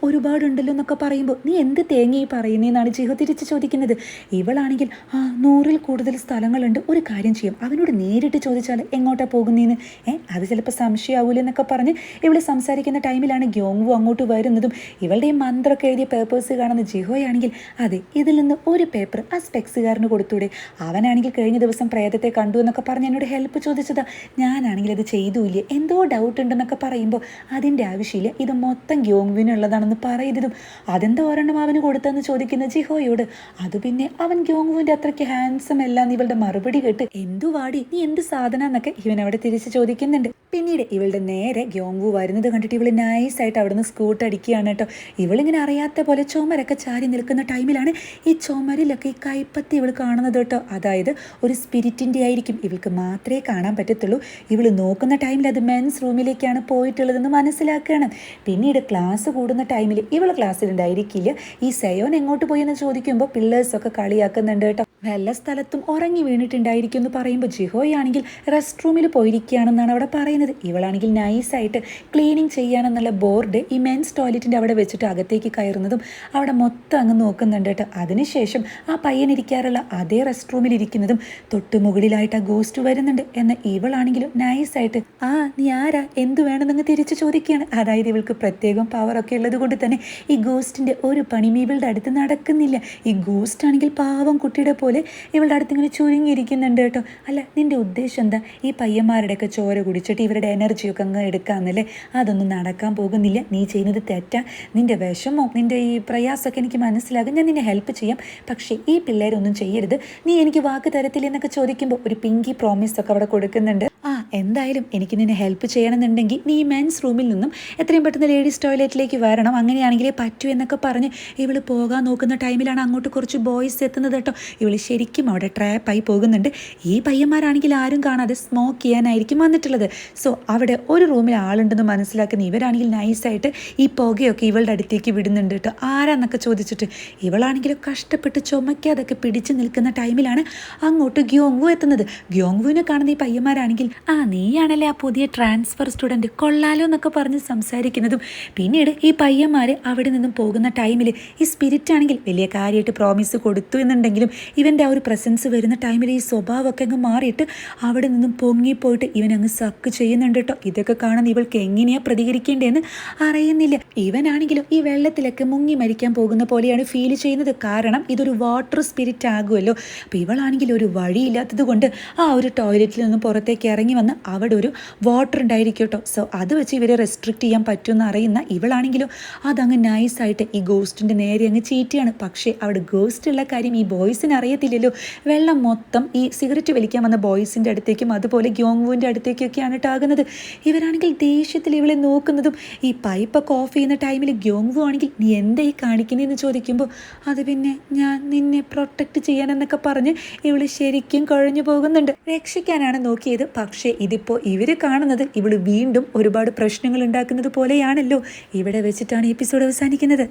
ഒരുപാടുണ്ടല്ലോ എന്നൊക്കെ പറയുമ്പോൾ നീ എന്ത് തേങ്ങി ഈ പറയുന്നതെന്നാണ് ജിഹു തിരിച്ച് ചോദിക്കുന്നത്. ഇവളാണെങ്കിൽ ആ നൂറിൽ കൂടുതൽ സ്ഥലങ്ങളുണ്ട്. ഒരു കാര്യം ചെയ്യും. അവനോട് നേരിട്ട് ചോദിച്ചാൽ എങ്ങോട്ടാ പോകുന്നതെന്ന് ഏ അത് ചിലപ്പോൾ സംശയമാവൂല എന്നൊക്കെ പറഞ്ഞ് ഇവൾ സംസാരിക്കുന്ന ടൈമിലാണ് ഗ്യോങ്വു അങ്ങോട്ട് വരുന്നതും. ഇവളുടെ ഈ മന്ത്രമൊക്കെ എഴുതിയ പേപ്പേഴ്സ് കാണുന്ന ജിഹോയാണെങ്കിൽ അതെ ഇതിൽ നിന്ന് ഒരു പേപ്പർ ആ സ്പെക്സുകാരന് കൊടുത്തൂടെ. അവനാണെങ്കിൽ കഴിഞ്ഞ ദിവസം പ്രേതത്തെ കണ്ടു എന്നൊക്കെ പറഞ്ഞ് എന്നോട് ഹെൽപ്പ് ചോദിച്ചതാ. ഞാനാണെങ്കിൽ അത് ചെയ്തൂല്ലേ? എന്തോ ഡൗട്ട് ഉണ്ടെന്നൊക്കെ പറയുമ്പോൾ അതിന്റെ ആവശ്യമില്ല. ഇത് മൊത്തം ഗ്യോങ്വിനുള്ളതാണെന്ന് പറയുന്നത് വരുന്നതും അതെന്താ ഒരെണ്ണം അവന് കൊടുത്തെന്ന് ചോദിക്കുന്ന ജിഹോയോട് അത് പിന്നെ അവൻ ഗ്യോങ്വുവിന്റെ അത്രയ്ക്ക് ഹാൻസം എന്ന് ഇവളുടെ മറുപടി കേട്ട് എന്തു വാടി നീ എന്ത് സാധന എന്നൊക്കെ ഇവൻ അവിടെ തിരിച്ച് ചോദിക്കുന്നുണ്ട്. പിന്നീട് ഇവളുടെ നേരെ ഗ്യോങ്വു വരുന്നത് കണ്ടിട്ട് ഇവൾ നൈസായിട്ട് അവിടുന്ന് സ്കൂട്ട് അടിക്കുകയാണ് കേട്ടോ. ഇവളിങ്ങനെ അറിയാത്ത പോലെ ചുമരൊക്കെ ചാരി നിൽക്കുന്ന ടൈമിലാണ് ഈ ചുമരിലൊക്കെ ഈ കൈപ്പത്തി ഇവൾ കാണുന്നത് കേട്ടോ. അതായത് ഒരു സ്പിരിറ്റിന്റെ ആയിരിക്കും. ഇവൾക്ക് മാത്രമേ കാണാൻ പറ്റത്തുള്ളൂ. ഇവൾ നോക്കുന്ന ടൈമിൽ അത് മെൻസ് റൂമിലേക്കാണ് പോയിട്ടുള്ളതെന്ന് മനസ്സിലാക്കുകയാണ്. പിന്നീട് ക്ലാസ് കൂടുന്ന ടൈമിൽ ഇവൾ ക്ലാസ്സിലുണ്ടായിരിക്കില്ല ഈ സയോൻ എങ്ങോട്ട് പോയി എന്ന് ചോദിക്കുമ്പോൾ പിള്ളേഴ്സൊക്കെ കളിയാക്കുന്നുണ്ട് കേട്ടോ. വല്ല സ്ഥലത്തും ഉറങ്ങി വീണിട്ടുണ്ടായിരിക്കും എന്ന് പറയുമ്പോൾ ജിഹോയാണെങ്കിൽ റെസ്റ്റ് റൂമിൽ പോയിരിക്കുകയാണെന്നാണ് അവിടെ പറയുന്നത്. ഇവളാണെങ്കിൽ നൈസായിട്ട് ക്ലീനിങ് ചെയ്യാനെന്നുള്ള ബോർഡ് ഈ മെൻസ് ടോയ്ലറ്റിന്റെ അവിടെ വെച്ചിട്ട് അകത്തേക്ക് കയറുന്നതും അവിടെ മൊത്തം അങ്ങ് നോക്കുന്നുണ്ട് കേട്ടോ. അതിനുശേഷം ആ പയ്യൻ ഇരിക്കാറുള്ള അതേ റെസ്റ്റ് റൂമിൽ ഇരിക്കുന്നതും തൊട്ട് മുകളിലായിട്ട് ആ ഗോസ്റ്റ് വരുന്നുണ്ട് എന്ന ഇവളാണെങ്കിലും നൈസായിട്ട് ആ നീ ആരാ? എന്ത് വേണമെന്നങ്ങ് തിരിച്ചു ചോദിക്കുകയാണ്. അതായത് ഇവൾക്ക് പ്രത്യേകം പവറൊക്കെ ഉള്ളത് കൊണ്ട് തന്നെ ഈ ഗോസ്റ്റിന്റെ ഒരു പണിമീവളുടെ അടുത്ത് നടക്കുന്നില്ല. ഈ ഗോസ്റ്റ് ആണെങ്കിൽ പാവം കുട്ടിയുടെ പോലെ ഇവളുടെ അടുത്ത് ഇങ്ങനെ ചുരുങ്ങിയിരിക്കുന്നുണ്ട് കേട്ടോ. അല്ല നിന്റെ ഉദ്ദേശം എന്താ? ഈ പയ്യന്മാരുടെയൊക്കെ ചോര കുടിച്ചിട്ട് ഇവരുടെ എനർജിയൊക്കെ അങ്ങ് എടുക്കാമെന്നല്ലേ അതൊന്നും നടക്കാൻ പോകുന്നില്ല. നീ ചെയ്യുന്നത് തെറ്റാ. നിന്റെ വിഷമോ നിന്റെ ഈ പ്രയാസമൊക്കെ എനിക്ക് മനസ്സിലാകും. ഞാൻ നിന്നെ ഹെൽപ്പ് ചെയ്യാം. പക്ഷേ ഈ പിള്ളേരൊന്നും ചെയ്യരുത്. നീ എനിക്ക് വാക്ക് തരത്തില്ലെന്നൊക്കെ ചോദിക്കുമ്പോൾ ഒരു പിങ്കി പ്രോമിസ് ഒക്കെ അവിടെ കൊടുക്കുന്നുണ്ട്. എന്തായാലും എനിക്ക് നിന്നെ ഹെൽപ്പ് ചെയ്യണമെന്നുണ്ടെങ്കിൽ നീ മെൻസ് റൂമിൽ നിന്നും എത്രയും പെട്ടെന്ന് ലേഡീസ് ടോയ്ലറ്റിലേക്ക് വരണം. അങ്ങനെയാണെങ്കിലേ പറ്റൂ എന്നൊക്കെ പറഞ്ഞ് ഇവൾ പോകാൻ നോക്കുന്ന ടൈമിലാണ് അങ്ങോട്ട് കുറച്ച് ബോയ്സ് എത്തുന്നത് കേട്ടോ. ഇവൾ ശരിക്കും അവിടെ ട്രാപ്പായി പോകുന്നുണ്ട്. ഈ പയ്യന്മാരാണെങ്കിൽ ആരും കാണാതെ സ്മോക്ക് ചെയ്യാനായിരിക്കും വന്നിട്ടുള്ളത്. സോ അവിടെ ഒരു റൂമിൽ ആളുണ്ടെന്ന് മനസ്സിലാക്കുന്ന ഇവരാണെങ്കിൽ നൈസായിട്ട് ഈ പുകയൊക്കെ ഇവളുടെ അടുത്തേക്ക് വിടുന്നുണ്ട് കേട്ടോ. ആരാന്നൊക്കെ ചോദിച്ചിട്ട്. ഇവളാണെങ്കിലും കഷ്ടപ്പെട്ട് ചുമക്കാതൊക്കെ പിടിച്ചു നിൽക്കുന്ന ടൈമിലാണ് അങ്ങോട്ട് ഗ്യോങ്വു എത്തുന്നത്. ഗ്യോങ്വുവിനെ കാണുന്ന ഈ പയ്യന്മാരാണെങ്കിൽ ആ നീയാണല്ലേ ആ പുതിയ ട്രാൻസ്ഫർ സ്റ്റുഡന്റ് കൊള്ളാലോ എന്നൊക്കെ പറഞ്ഞ് സംസാരിക്കുന്നതും. പിന്നീട് ഈ പയ്യന്മാർ അവിടെ നിന്നും പോകുന്ന ടൈമിൽ ഈ സ്പിരിറ്റ് ആണെങ്കിൽ വലിയ കാര്യമായിട്ട് പ്രോമിസ് കൊടുത്തു എന്നുണ്ടെങ്കിലും ഇവന്റെ ആ ഒരു പ്രസൻസ് വരുന്ന ടൈമിൽ ഈ സ്വഭാവമൊക്കെ അങ്ങ് മാറിയിട്ട് അവിടെ നിന്നും പൊങ്ങിപ്പോയിട്ട് ഇവൻ അങ്ങ് സക്ക് ചെയ്യുന്നുണ്ട് കേട്ടോ ഇതൊക്കെ കാണുന്ന ഇവൾക്ക് എങ്ങനെയാണ് പ്രതികരിക്കേണ്ടതെന്ന് അറിയുന്നില്ല. ഇവനാണെങ്കിലും ഈ വെള്ളത്തിലൊക്കെ മുങ്ങി മരിക്കാൻ പോകുന്ന പോലെയാണ് ഫീൽ ചെയ്യുന്നത്. കാരണം ഇതൊരു വാട്ടർ സ്പിരിറ്റ് ആകുമല്ലോ. അപ്പോൾ ഇവളാണെങ്കിൽ ഒരു വഴിയില്ലാത്തത് കൊണ്ട് ആ ഒരു ടോയ്ലറ്റിൽ നിന്ന് പുറത്തേക്ക് ഇറങ്ങി വന്ന് അവിടെ ഒരു വാട്ടർ ഉണ്ടായിരിക്കും കേട്ടോ. സോ അത് വെച്ച് ഇവരെ റെസ്ട്രിക്റ്റ് ചെയ്യാൻ പറ്റുമെന്ന് അറിയുന്ന ഇവളാണെങ്കിലും അതങ്ങ് നൈസായിട്ട് ഈ ഗോസ്റ്റിന്റെ നേരെ അങ്ങ് ചീറ്റിയാണ് പക്ഷേ അവിടെ ഗോസ്റ്റ് ഉള്ള കാര്യം ഈ ബോയ്സിന് അറിയത്തില്ലല്ലോ. വെള്ളം മൊത്തം ഈ സിഗരറ്റ് വലിക്കാൻ വന്ന ബോയ്സിന്റെ അടുത്തേക്കും അതുപോലെ ഗ്യോങ്വുവിന്റെ അടുത്തേക്കൊക്കെയാണ് ആകുന്നത്. ഇവരാണെങ്കിൽ ദേഷ്യത്തിൽ ഇവളെ നോക്കുന്നതും ഈ പൈപ്പൊക്കെ ഓഫ് ചെയ്യുന്ന ടൈമിൽ ഗ്യോങ്വു ആണെങ്കിൽ നീ എന്താ ഈ കാണിക്കുന്നതെന്ന് ചോദിക്കുമ്പോൾ അത് പിന്നെ ഞാൻ നിന്നെ പ്രൊട്ടക്റ്റ് ചെയ്യാനെന്നൊക്കെ പറഞ്ഞ് ഇവൾ ശരിക്കും കുഴഞ്ഞു പോകുന്നുണ്ട്. രക്ഷിക്കാനാണ് നോക്കിയത്. പക്ഷേ ഇതിപ്പോൾ ഇവർ കാണുന്നത് ഇവൾ വീണ്ടും ഒരുപാട് പ്രശ്നങ്ങൾ ഉണ്ടാക്കുന്നത് പോലെയാണല്ലോ. ഇവിടെ വെച്ചിട്ടാണ് എപ്പിസോഡ് അവസാനിക്കുന്നത്.